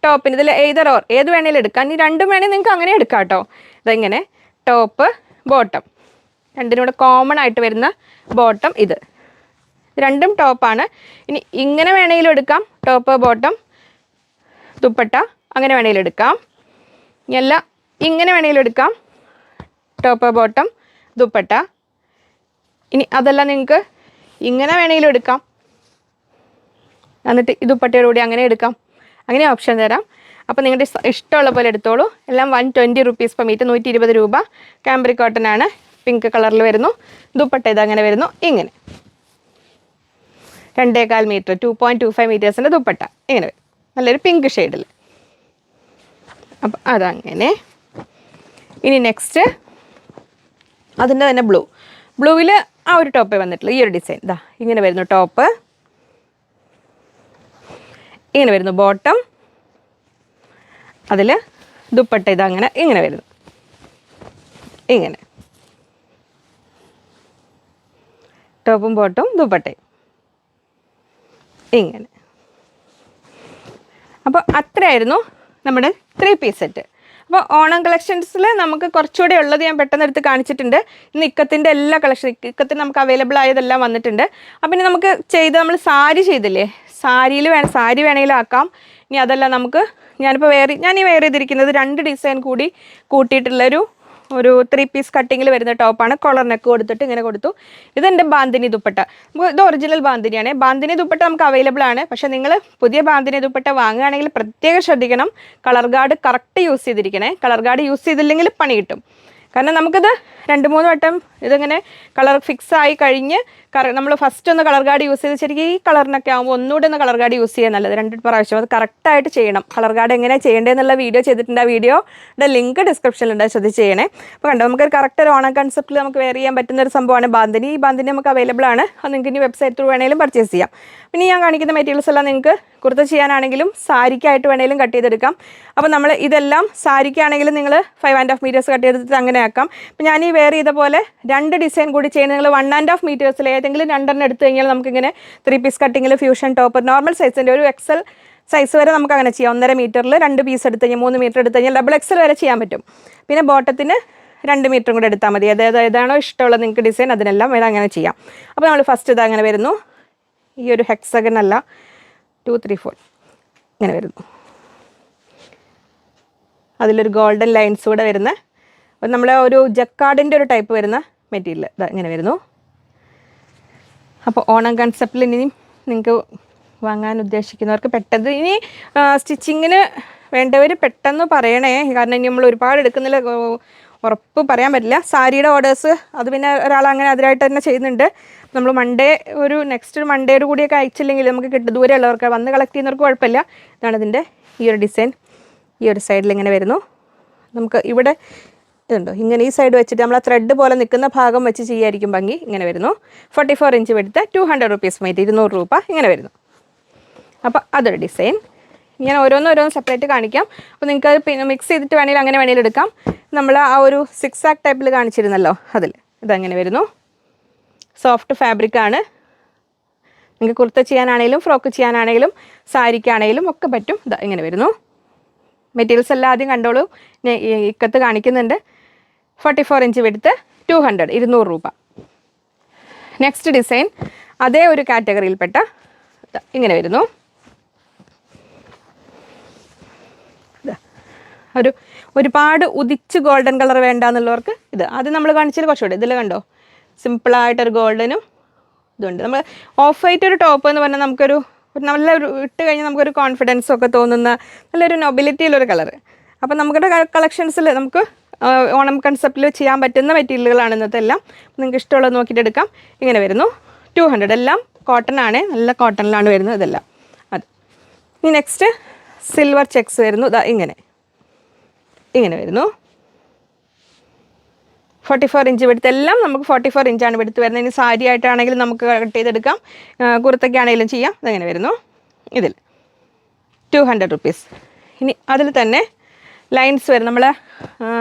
Speaker 1: ടോപ്പിന് ഇതിൽ ഏതർ ഓർ ഏത് വേണമെങ്കിലും എടുക്കാം. ഇനി രണ്ടും വേണമെങ്കിൽ നിങ്ങൾക്ക് അങ്ങനെ എടുക്കാം കേട്ടോ. ഇതെങ്ങനെ ടോപ്പ് ബോട്ടം. രണ്ടിനും കൂടെ കോമൺ ആയിട്ട് വരുന്ന ബോട്ടം ഇത്. രണ്ടും ടോപ്പാണ് ഇനി ഇങ്ങനെ വേണമെങ്കിലും എടുക്കാം. ടോപ്പ് ബോട്ടം ദുപ്പട്ട അങ്ങനെ വേണമെങ്കിലും എടുക്കാം. ഇനി അല്ല ഇങ്ങനെ വേണമെങ്കിലും എടുക്കാം. Top bottom dupatta. ഇനി അതല്ല നിങ്ങൾക്ക് ഇങ്ങനെ വേണമെങ്കിലും എടുക്കാം. എന്നിട്ട് ഈ കൂടി അങ്ങനെ എടുക്കാം. അങ്ങനെ ഓപ്ഷൻ തരാം. അപ്പോൾ നിങ്ങളുടെ ഇഷ്ടമുള്ള പോലെ എടുത്തോളൂ. എല്ലാം one twenty rupees per metre നൂറ്റി ഇരുപത് രൂപ. കാംബ്രി കോട്ടൺ ആണ്. പിങ്ക് കളറിൽ വരുന്നു. ദുപ്പട്ട ഇത് അങ്ങനെ വരുന്നു. ഇങ്ങനെ. രണ്ടേകാൽ metre two point two five മീറ്റേഴ്സിന്റെ dupatta. ഇങ്ങനെ വരും. നല്ലൊരു പിങ്ക് ഷെയ്ഡിൽ അപ്പം അതങ്ങനെ. ഇനി നെക്സ്റ്റ് അതിന്റെ തന്നെ ബ്ലൂ ബ്ലൂവിൽ ആ ഒരു ടോപ്പേ വന്നിട്ടുള്ളൂ ഈ ഒരു ഡിസൈൻ ഇതാ ഇങ്ങനെ വരുന്നു ടോപ്പ് ഇങ്ങനെ വരുന്നു ബോട്ടം അതിൽ ദുപ്പട്ട ഇതങ്ങനെ ഇങ്ങനെ വരുന്നു. ഇങ്ങനെ. ടോപ്പും ബോട്ടും ദുപ്പട്ടയും. ഇങ്ങനെ. അപ്പോൾ അത്രയായിരുന്നു നമ്മുടെ ത്രീ പീസ് സെറ്റ് അപ്പോൾ ഓണം കളക്ഷൻസിൽ നമുക്ക് കുറച്ചുകൂടെ ഉള്ളത് ഞാൻ പെട്ടെന്ന് എടുത്ത് കാണിച്ചിട്ടുണ്ട്. ഇന്ന് ഇക്കത്തിന്റെ എല്ലാ കളക്ഷൻ ഇക്കത്തിന് നമുക്ക് അവൈലബിൾ ആയതെല്ലാം വന്നിട്ടുണ്ട്. അപ്പം ഇനി നമുക്ക് ചെയ്ത് നമ്മൾ സാരി ചെയ്തില്ലേ? സാരിയിൽ വേണം സാരി വേണമെങ്കിലും ആക്കാം. ഇനി അതല്ല നമുക്ക് ഞാനിപ്പോൾ വേറെ ഞാൻ ഈ വേറെ ചെയ്തിരിക്കുന്നത് രണ്ട് ഡിസൈൻ കൂടി കൂട്ടിയിട്ടുള്ളൊരു ഒരു ത്രീ പീസ് കട്ടിങ്ങിൽ വരുന്ന ടോപ്പാണ് കോളർ നെക്ക് കൊടുത്തിട്ട് ഇങ്ങനെ കൊടുത്തു. ഇതെന്റെ ബാന്തിനി ദുപ്പട്ട. ഇത് ഒറിജിനൽ ബാന്തിനിയാണ്. ബാന്തിനി ദുപ്പട്ട നമുക്ക് അവൈലബിൾ ആണ്. പക്ഷെ നിങ്ങൾ പുതിയ ബാന്തിനി ദുപ്പട്ട വാങ്ങുകയാണെങ്കിൽ പ്രത്യേകം ശ്രദ്ധിക്കണം. കളർ ഗാർഡ് കറക്റ്റ് യൂസ് ചെയ്തിരിക്കണേ. കളർ ഗാർഡ് യൂസ് ചെയ്തില്ലെങ്കിൽ പണി കിട്ടും. കാരണം നമുക്കിത് രണ്ട് മൂന്ന് വട്ടം ഇതിങ്ങനെ കളർ ഫിക്സ് ആയി കഴിഞ്ഞ് നമ്മൾ ഫസ്റ്റ് ഒന്ന് കളർ ഗാർഡ് യൂസ് ചെയ്ത് ശരിക്കും ഈ കളറിനൊക്കെ ആകുമ്പോൾ ഒന്നുകൂടെ ഒന്ന് കളർ ഗാർഡ് യൂസ് ചെയ്യാൻ നല്ലത്. രണ്ട് പ്രാവശ്യം. അത് കറക്റ്റായിട്ട് ചെയ്യണം. കളർ ഗാർഡ് എങ്ങനെ ചെയ്യേണ്ടതെന്നുള്ള വീഡിയോ ചെയ്തിട്ടുണ്ട്. ആ വീഡിയോയുടെ ലിങ്ക് ഡിസ്ക്രിപ്ഷനിലുണ്ട് ശ്രദ്ധിച്ച് ചെയ്യണേ. അപ്പോൾ കണ്ടോ നമുക്ക് കറക്റ്റ് ഒരു ഓണം കൺസെപ്റ്റിൽ നമുക്ക് വെയർ ചെയ്യാൻ പറ്റുന്ന ഒരു സംഭവമാണ് ബാന്തിനി ഈ ബാന്തിനി നമുക്ക് അവൈലബിൾ ആണ്. അത് നിങ്ങൾക്ക് ഇനി വെബ്സൈറ്റ് ത്രൂ വേണമെങ്കിലും പർച്ചേസ് ചെയ്യാം. പിന്നെ ഞാൻ കാണിക്കുന്ന മെറ്റീരിയൽസ് എല്ലാം നിങ്ങൾക്ക് കുർത്ത ചെയ്യാനാണെങ്കിലും സാരിക്കായിട്ട് വേണമെങ്കിലും കട്ട് ചെയ്തെടുക്കാം. അപ്പോൾ നമ്മൾ ഇതെല്ലാം സാരിക്കാണെങ്കിലും നിങ്ങൾ five and half metres cut ചെയ്തിട്ട് അങ്ങനെ ആക്കാം. അപ്പോൾ ഞാൻ ഈ വേറെ ചെയ്ത പോലെ രണ്ട് ഡിസൈൻ കൂടി ചെയ്യുന്നത് നിങ്ങൾ വൺ ആൻഡ് ഹാഫ് മീറ്റേഴ്സിൽ ഏതെങ്കിലും രണ്ടെണ്ണം എടുത്തു കഴിഞ്ഞാൽ നമുക്കിങ്ങനെ ത്രീ പീസ് കട്ടിങ്ങിൽ ഫ്യൂഷൻ ടോപ്പ് നോർമൽ സൈസിന്റെ ഒരു എക്സൽ സൈസ് വരെ നമുക്ക് അങ്ങനെ ചെയ്യാം. ഒന്നര മീറ്ററിൽ രണ്ട് പീസ് എടുത്ത് കഴിഞ്ഞാൽ മൂന്ന് മീറ്റർ എടുത്ത് കഴിഞ്ഞാൽ ഡബിൾ എക്സൽ വരെ ചെയ്യാൻ പറ്റും. പിന്നെ ബോട്ടത്തിന് രണ്ട് മീറ്ററും കൂടെ എടുത്താൽ മതി. അതായത് ഏതാണോ ഇഷ്ടമുള്ളത് നിങ്ങൾക്ക് ഡിസൈൻ അതിനെല്ലാം വേണം അങ്ങനെ ചെയ്യാം. അപ്പോൾ നമ്മൾ ഫസ്റ്റ് ഇത് അങ്ങനെ വരുന്നു. ഈ ഒരു ഹെക്സഗൺ അല്ല. ടു ത്രീ ഫോർ ഇങ്ങനെ വരുന്നു. അതിലൊരു ഗോൾഡൻ ലൈൻസ് കൂടെ വരുന്ന നമ്മൾ ഒരു ജക്കാർഡിന്റെ ഒരു ടൈപ്പ് വരുന്ന മെറ്റീരിയൽ ഇതാ ഇങ്ങനെ വരുന്നു. അപ്പോൾ ഓണം കൺസെപ്റ്റിൽ ഇനി നിങ്ങൾക്ക് വാങ്ങാൻ ഉദ്ദേശിക്കുന്നവർക്ക് പെട്ടെന്ന് ഇനി സ്റ്റിച്ചിങ്ങിന് വേണ്ടവർ പെട്ടെന്ന് പറയണേ. കാരണം ഇനി നമ്മൾ ഒരുപാട് എടുക്കുന്നില്ല. ഉറപ്പ് പറയാൻ പറ്റില്ല. സാരിയുടെ ഓർഡേഴ്സ് അത് പിന്നെ ഒരാൾ അങ്ങനെ അതിനായിട്ട് തന്നെ ചെയ്യുന്നുണ്ട്. നമ്മൾ മൺഡേ ഒരു നെക്സ്റ്റ് മൺഡേയുടെ കൂടിയൊക്കെ അയച്ചില്ലെങ്കിൽ നമുക്ക് കിട്ടും. ദൂരെ ഉള്ളവർക്ക് വന്ന് കളക്ട് ചെയ്യുന്നവർക്ക് കുഴപ്പമില്ല. ഇതാണ് ഇതിന്റെ ഈ ഒരു ഡിസൈൻ ഈ ഒരു സൈഡിൽ ഇങ്ങനെ വരുന്നു. നമുക്ക് ഇവിടെ ഇതുണ്ടോ? ഇങ്ങനെ ഈ സൈഡ് വെച്ചിട്ട് നമ്മൾ ആ ത്രെഡ് പോലെ നിൽക്കുന്ന ഭാഗം വെച്ച് ചെയ്യായിരിക്കും ഭംഗി. ഇങ്ങനെ വരുന്നു. ഫോർട്ടി ഫോർ ഇഞ്ച് എടുത്ത് ടു ഹൺഡ്രഡ് റുപ്പീസ് മൈറ്റ് ഇരുന്നൂറ് രൂപ. ഇങ്ങനെ വരുന്നു. അപ്പോൾ അതൊരു ഡിസൈൻ ഞാൻ ഓരോന്ന് ഓരോന്ന് സെപ്പറേറ്റ് കാണിക്കാം. അപ്പോൾ നിങ്ങൾക്ക് അത് പിന്നെ മിക്സ് ചെയ്തിട്ട് വേണമെങ്കിൽ അങ്ങനെ വേണമെങ്കിൽ എടുക്കാം. നമ്മൾ ആ ഒരു സിക്സ് ആക്ക് ടൈപ്പിൽ കാണിച്ചിരുന്നല്ലോ അതിൽ ഇതങ്ങനെ വരുന്നു. സോഫ്റ്റ് ഫാബ്രിക് ആണ് നിങ്ങൾക്ക് കുർത്ത ചെയ്യാനാണെങ്കിലും ഫ്രോക്ക് ചെയ്യാനാണെങ്കിലും സാരിക്കാണെങ്കിലും ഒക്കെ പറ്റും. ഇങ്ങനെ വരുന്നു. മെറ്റീരിയൽസ് എല്ലാം ആദ്യം കണ്ടോളൂ. ഇക്കത്ത് കാണിക്കുന്നുണ്ട്. ഫോർട്ടി ഫോർ ഇഞ്ച് വെടുത്ത് ടു ഹൺഡ്രഡ് ഇരുന്നൂറ് രൂപ. നെക്സ്റ്റ് ഡിസൈൻ അതേ ഒരു കാറ്റഗറിയിൽപ്പെട്ട ഇങ്ങനെ വരുന്നു. ഒരു ഒരുപാട് ഉദിച്ച് ഗോൾഡൻ കളർ വേണ്ട എന്നുള്ളവർക്ക് ഇത് ആദ്യം നമ്മൾ കാണിച്ചത് കുറച്ചുകൂടെ. ഇതിൽ കണ്ടോ? സിമ്പിളായിട്ടൊരു ഗോൾഡനും ഇതുണ്ട്. നമ്മൾ ഓഫ് വൈറ്റ് ഒരു ടോപ്പ് എന്ന് പറഞ്ഞാൽ നമുക്കൊരു നല്ല ഒരു ഇട്ട് കഴിഞ്ഞാൽ നമുക്കൊരു കോൺഫിഡൻസ് ഒക്കെ തോന്നുന്ന നല്ലൊരു നൊബിലിറ്റിയിലൊരു കളർ അപ്പം നമ്മുടെ കളക്ഷൻസിൽ നമുക്ക് ഓണം കൺസെപ്റ്റിൽ ചെയ്യാൻ പറ്റുന്ന മെറ്റീരിയലുകളാണ് ഇന്നത്തെ എല്ലാം. നിങ്ങൾക്ക് ഇഷ്ടമുള്ളത് നോക്കിയിട്ട് എടുക്കാം. ഇങ്ങനെ വരുന്നു. ടു ഹൺഡ്രഡ് എല്ലാം കോട്ടൺ ആണ്. നല്ല കോട്ടണിലാണ് വരുന്നത് ഇതെല്ലാം. അത്. ഇനി നെക്സ്റ്റ് സിൽവർ ചെക്സ് വരുന്നു. ഇതാ ഇങ്ങനെ. ഇങ്ങനെ വരുന്നു. ഫോർട്ടി ഫോർ ഇഞ്ച് വെടുത്ത് എല്ലാം നമുക്ക് ഫോർട്ടി ഫോർ ഇഞ്ചാണ് വെടുത്ത് വരുന്നത്. ഇനി സാരി ആയിട്ടാണെങ്കിലും നമുക്ക് കട്ട് ചെയ്തെടുക്കാം. ആ, കുർത്തയ്ക്കാണെങ്കിലും ചെയ്യാം. ഇതെങ്ങനെ വരുന്നു? ഇതിൽ. ടു ഹൺഡ്രഡ് റുപ്പീസ് ഇനി അതിൽ തന്നെ ലൈൻസ് വരും. നമ്മൾ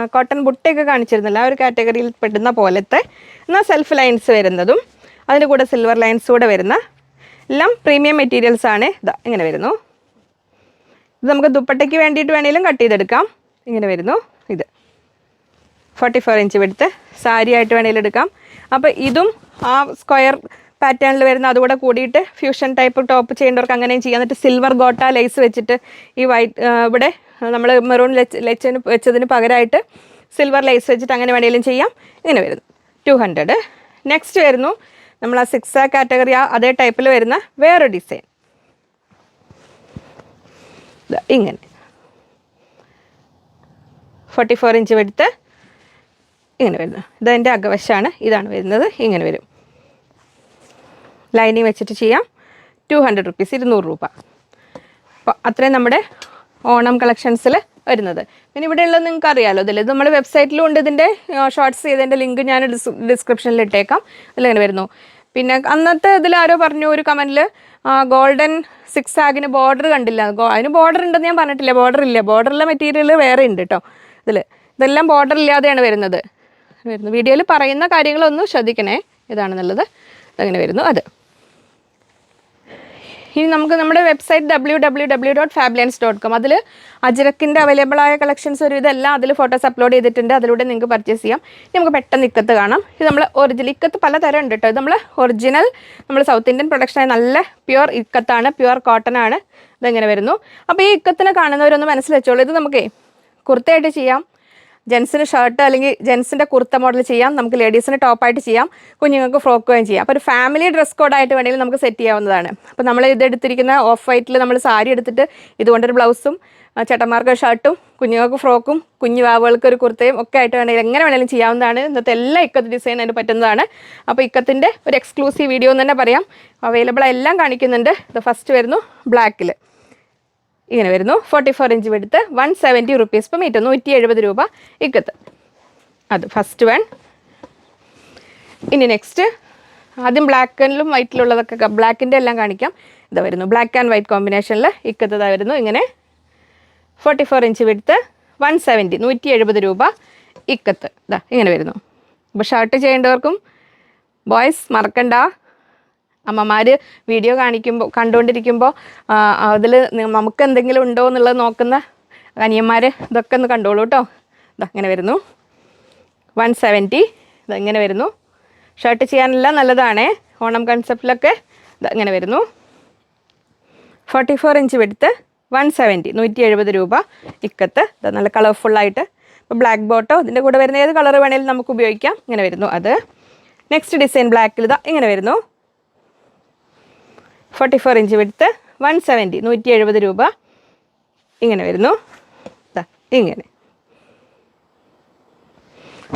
Speaker 1: കോട്ടൺ ബുട്ടയൊക്കെ കാണിച്ചിരുന്നില്ല ആ ഒരു കാറ്റഗറിയിൽ പെടുന്ന പോലത്തെ. എന്നാൽ സെൽഫ് ലൈൻസ് വരുന്നതും അതിന്റെ കൂടെ സിൽവർ ലൈൻസ് കൂടെ വരുന്ന എല്ലാം പ്രീമിയം മെറ്റീരിയൽസ് ആണ്. ഇതാ ഇങ്ങനെ വരുന്നു. ഇത് നമുക്ക് ദുപ്പട്ടയ്ക്ക് വേണ്ടിയിട്ട് വേണമെങ്കിലും കട്ട് ചെയ്തെടുക്കാം. ഇങ്ങനെ വരുന്നു. ഇത്. ഫോർട്ടി ഫോർ ഇഞ്ച് വെടുത്ത് സാരി ആയിട്ട് വേണമെങ്കിൽ എടുക്കാം അപ്പോൾ ഇതും ആ സ്ക്വയർ പാറ്റേണിൽ വരുന്ന അതുകൂടെ കൂടിയിട്ട് ഫ്യൂഷൻ ടൈപ്പ് ടോപ്പ് ചെയ്യേണ്ടവർക്ക് അങ്ങനെയും ചെയ്യാം. എന്നിട്ട് സിൽവർ ഗോട്ട ലേസ് വെച്ചിട്ട് ഈ വൈറ്റ് ഇവിടെ നമ്മൾ മെറൂൺ ലെച്ച് ലെച്ചിന് വെച്ചതിന് പകരമായിട്ട് സിൽവർ ലേസ് വെച്ചിട്ട് അങ്ങനെ വേണമെങ്കിലും ചെയ്യാം. ഇങ്ങനെ വരുന്നു. Two hundred. നെക്സ്റ്റ് വരുന്നു. നമ്മൾ ആ സിക്സ് ആ കാറ്റഗറി ആ അതേ ടൈപ്പിൽ വരുന്ന വേറെ ഡിസൈൻ. ഇങ്ങനെ. ഫോർട്ടി ഫോർ ഇഞ്ച് എടുത്ത് ഇങ്ങനെ വരുന്നു ഇതെന്റെ അകവശമാണ് ഇതാണ് വരുന്നത്. ഇങ്ങനെ വരും. ലൈനിങ് വെച്ചിട്ട് ചെയ്യാം. ടു ഹൺഡ്രഡ് റുപ്പീസ് ഇരുന്നൂറ് രൂപ. അപ്പോൾ അത്രയും നമ്മുടെ ഓണം കളക്ഷൻസിൽ വരുന്നത്. പിന്നെ ഇവിടെ ഉള്ളത് നിങ്ങൾക്ക് അറിയാമല്ലോ ഇതിൽ ഇത് നമ്മുടെ വെബ്സൈറ്റിലും ഉണ്ട് ഇതിന്റെ. ഷോർട്ട്സ് ചെയ്തതിന്റെ ലിങ്ക് ഞാൻ ഡിസ്ക്രിപ്ഷനിൽ ഇട്ടേക്കാം. അതിലിങ്ങനെ വരുന്നു. പിന്നെ അന്നത്തെ ഇതിൽ ആരോ പറഞ്ഞു ഒരു കമന്റിൽ ഗോൾഡൻ സിക്സ് ആഗിന് ബോർഡർ കണ്ടില്ല. അതിന് ബോർഡർ ഉണ്ടെന്ന് ഞാൻ പറഞ്ഞിട്ടില്ല. ബോർഡർ ഇല്ല. ബോർഡറിലെ മെറ്റീരിയൽ വേറെ ഉണ്ട് കേട്ടോ ഇതിൽ ഇതെല്ലാം ബോർഡർ ഇല്ലാതെയാണ് വരുന്നത്. വരുന്നത് വീഡിയോയിൽ പറയുന്ന കാര്യങ്ങളൊന്നും ശ്രദ്ധിക്കണേ. ഇതാണെന്നുള്ളത് അങ്ങനെ വരുന്നു. അത്. ഇനി നമുക്ക് നമ്മുടെ website W W W dot ഫാബ്ലൻസ് dot com അതിൽ അജിറക്കിന്റെ അവൈലബിൾ ആയ കളക്ഷൻസ് ഒരു ഇതെല്ലാം അതിൽ ഫോട്ടോസ് അപ്ലോഡ് ചെയ്തിട്ടുണ്ട്. അതിലൂടെ നിങ്ങൾക്ക് പർച്ചേസ് ചെയ്യാം. നമുക്ക് പെട്ടെന്ന് ഇക്കത്ത് കാണാം. ഇത് നമ്മൾ ഒറിജിനൽ ഇക്കത്ത് പലതരം ഉണ്ട് കേട്ടോ ഇത് നമ്മൾ ഒറിജിനൽ നമ്മൾ സൗത്ത് ഇന്ത്യൻ പ്രൊഡക്ഷനായ നല്ല പ്യുവർ ഇക്കത്താണ് പ്യുവർ കോട്ടൺ ആണ്. ഇതെങ്ങനെ വരുന്നു? അപ്പോൾ ഈ ഇക്കത്തിനെ കാണുന്നവരൊന്ന് മനസ്സിൽ വെച്ചോളൂ. ഇത് നമുക്കേ കുർത്തയായിട്ട് ചെയ്യാം. ജെൻസിന് ഷർട്ട് അല്ലെങ്കിൽ ജെൻസിന്റെ കുർത്ത മോഡൽ ചെയ്യാം. നമുക്ക് ലേഡീസിന് ടോപ്പായിട്ട് ചെയ്യാം. കുഞ്ഞുങ്ങൾക്ക് ഫ്രോക്കുകയും ചെയ്യാം. അപ്പോൾ ഒരു ഫാമിലി ഡ്രസ് കോഡായിട്ട് വേണമെങ്കിൽ നമുക്ക് സെറ്റ് ചെയ്യാവുന്നതാണ്. അപ്പോൾ നമ്മൾ ഇതെടുത്തിരിക്കുന്ന ഓഫ് വൈറ്റിൽ നമ്മൾ സാരി എടുത്തിട്ട് ഇതുകൊണ്ടൊരു ബ്ലൗസും ചേട്ടന്മാർക്ക് ഷർട്ടും കുഞ്ഞുങ്ങൾക്ക് ഫ്രോക്കും കുഞ്ഞു വാവുകൾക്ക് ഒരു കുർത്തയും ഒക്കെ ആയിട്ട് വേണമെങ്കിൽ എങ്ങനെ വേണമെങ്കിലും ചെയ്യാവുന്നതാണ്. ഇന്നത്തെ എല്ലാ ഇക്കത്ത് ഡിസൈൻ അതിന് പറ്റുന്നതാണ്. അപ്പോൾ ഇക്കത്തിന്റെ ഒരു എക്സ്ക്ലൂസീവ് വീഡിയോ എന്ന് തന്നെ പറയാം. അവൈലബിൾ എല്ലാം കാണിക്കുന്നുണ്ട്. ഇത് ഫസ്റ്റ് വരുന്നു ബ്ലാക്കിൽ ഇങ്ങനെ വരുന്നു. ഫോർട്ടി ഫോർ ഇഞ്ച് എടുത്ത് one seventy rupees per metre നൂറ്റി എഴുപത് രൂപ ഇക്കത്ത്. അത് ഫസ്റ്റ് വൺ ഇനി നെക്സ്റ്റ് ആദ്യം ബ്ലാക്കിലും വൈറ്റിലുള്ളതൊക്കെ ബ്ലാക്കിന്റെ എല്ലാം കാണിക്കാം. ഇതാ വരുന്നു. ബ്ലാക്ക് ആൻഡ് വൈറ്റ് കോമ്പിനേഷനിൽ ഇക്കത്ത് ഇതാ വരുന്നു. ഇങ്ങനെ ഫോർട്ടി ഫോർ ഇഞ്ച് വിടുത്ത് വൺ സെവന്റി നൂറ്റി എഴുപത് രൂപ ഇക്കത്ത്. ഇതാ ഇങ്ങനെ വരുന്നു. അപ്പോൾ ഷർട്ട് ചെയ്യേണ്ടവർക്കും ബോയ്സ് മറക്കണ്ട. അമ്മമാർ വീഡിയോ കാണിക്കുമ്പോൾ കണ്ടുകൊണ്ടിരിക്കുമ്പോൾ അതിൽ നമുക്ക് എന്തെങ്കിലും ഉണ്ടോ എന്നുള്ളത് നോക്കുന്ന അനിയന്മാർ ഇതൊക്കെ ഒന്ന് കണ്ടോളൂ കേട്ടോ ഇങ്ങനെ വരുന്നു. വൺ സെവന്റി ഇതങ്ങനെ വരുന്നു. ഷർട്ട് ചെയ്യാനെല്ലാം നല്ലതാണേ. ഓണം കൺസെപ്റ്റിലൊക്കെ ഇതങ്ങനെ വരുന്നു ഫോർട്ടി ഫോർ ഇഞ്ച് വെടുത്ത് വൺ സെവന്റി നൂറ്റി എഴുപത് രൂപ ഇക്കത്ത്. ഇത് നല്ല കളർഫുള്ളായിട്ട് ഇപ്പോൾ ബ്ലാക്ക് ബോട്ടോ ഇതിന്റെ കൂടെ വരുന്ന ഏത് കളർ വേണേലും നമുക്ക് ഉപയോഗിക്കാം. ഇങ്ങനെ വരുന്നു അത്. നെക്സ്റ്റ് ഡിസൈൻ ബ്ലാക്കിൽ ഇതാ ഇങ്ങനെ വരുന്നു. ഫോർട്ടി ഫോർ ഇഞ്ച് വെടുത്ത് വൺ സെവന്റി നൂറ്റി എഴുപത് രൂപ. ഇങ്ങനെ വരുന്നു. ഇങ്ങനെ.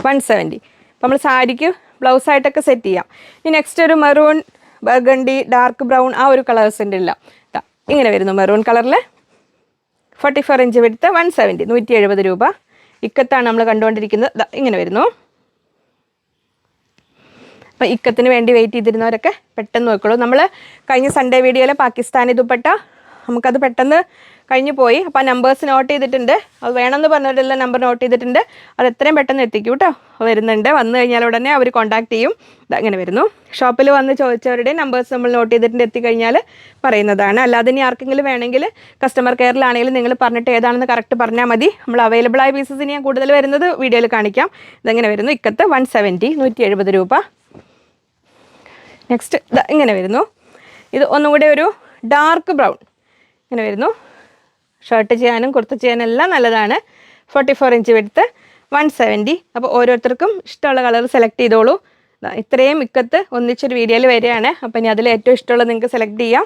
Speaker 1: One seventy. അപ്പോൾ നമ്മൾ സാരിക്ക് ബ്ലൗസായിട്ടൊക്കെ സെറ്റ് ചെയ്യാം. ഇനി നെക്സ്റ്റ് ഒരു മെറൂൺ ബർഗണ്ടി ഡാർക്ക് ബ്രൗൺ ആ ഒരു കളേഴ്സിന്റെ ഇല്ല ഇങ്ങനെ വരുന്നു മെറൂൺ കളറിൽ ഫോർട്ടി ഫോർ ഇഞ്ച് വെടുത്ത് വൺ സെവന്റി നൂറ്റി എഴുപത് രൂപ. ഇക്കത്താണ് നമ്മൾ കണ്ടുകൊണ്ടിരിക്കുന്നത്. ഇങ്ങനെ വരുന്നു. അപ്പോൾ ഇക്കത്തിന് വേണ്ടി വെയിറ്റ് ചെയ്തിരുന്നവരൊക്കെ പെട്ടെന്ന് നോക്കുള്ളൂ നമ്മൾ കഴിഞ്ഞ സൺഡേ വീഡിയോയിൽ പാകിസ്ഥാനി ദുപ്പട്ട നമുക്കത് പെട്ടെന്ന് കഴിഞ്ഞു പോയി. അപ്പോൾ ആ നമ്പേഴ്സ് നോട്ട് ചെയ്തിട്ടുണ്ട്. അത് വേണമെന്ന് പറഞ്ഞവരെല്ലാം നമ്പർ നോട്ട് ചെയ്തിട്ടുണ്ട്. അത് എത്രയും പെട്ടെന്ന് എത്തിക്കും കേട്ടോ. വരുന്നുണ്ട്. വന്നു കഴിഞ്ഞാൽ ഉടനെ അവർ കോൺടാക്ട് ചെയ്യും. ദാ ഇങ്ങനെ വരുന്നു. ഷോപ്പിൽ വന്ന് ചോദിച്ചവരുടെ നമ്പേഴ്സ് നമ്മൾ നോട്ട് ചെയ്തിട്ടുണ്ട്. എത്തിക്കഴിഞ്ഞാൽ പറയുന്നതാണ്. അല്ലാതെ ഇനി ആർക്കെങ്കിലും വേണമെങ്കിൽ കസ്റ്റമർ കെയറിലാണെങ്കിലും നിങ്ങൾ പറഞ്ഞിട്ട് ഏതാണെന്ന് കറക്റ്റ് പറഞ്ഞാൽ മതി. നമ്മൾ അവൈലബിൾ ആയ പീസസ് ഞാൻ കൂടുതൽ വരുന്നത് വീഡിയോയിൽ കാണിക്കാം. ഇതെങ്ങനെ വരുന്നു. ഇക്കത്ത് വൺ സെവന്റി നൂറ്റി എഴുപത് രൂപ. നെക്സ്റ്റ് ഇങ്ങനെ വരുന്നു. ഇത് ഒന്നും കൂടെ ഒരു ഡാർക്ക് ബ്രൗൺ ഇങ്ങനെ വരുന്നു. ഷർട്ട് ചെയ്യാനും കുർത്ത ചെയ്യാനും എല്ലാം നല്ലതാണ്. ഫോർട്ടി ഫോർ ഇഞ്ച് വെടുത്ത് വൺ സെവന്റി അപ്പോൾ ഓരോരുത്തർക്കും ഇഷ്ടമുള്ള കളർ സെലക്ട് ചെയ്തോളൂ. ഇത്രയും മിക്കത്ത് ഒന്നിച്ചൊരു വീഡിയോയിൽ വരികയാണ്. അപ്പോൾ ഇനി അതിൽ ഏറ്റവും ഇഷ്ടമുള്ളത് നിങ്ങൾക്ക് സെലക്ട് ചെയ്യാം.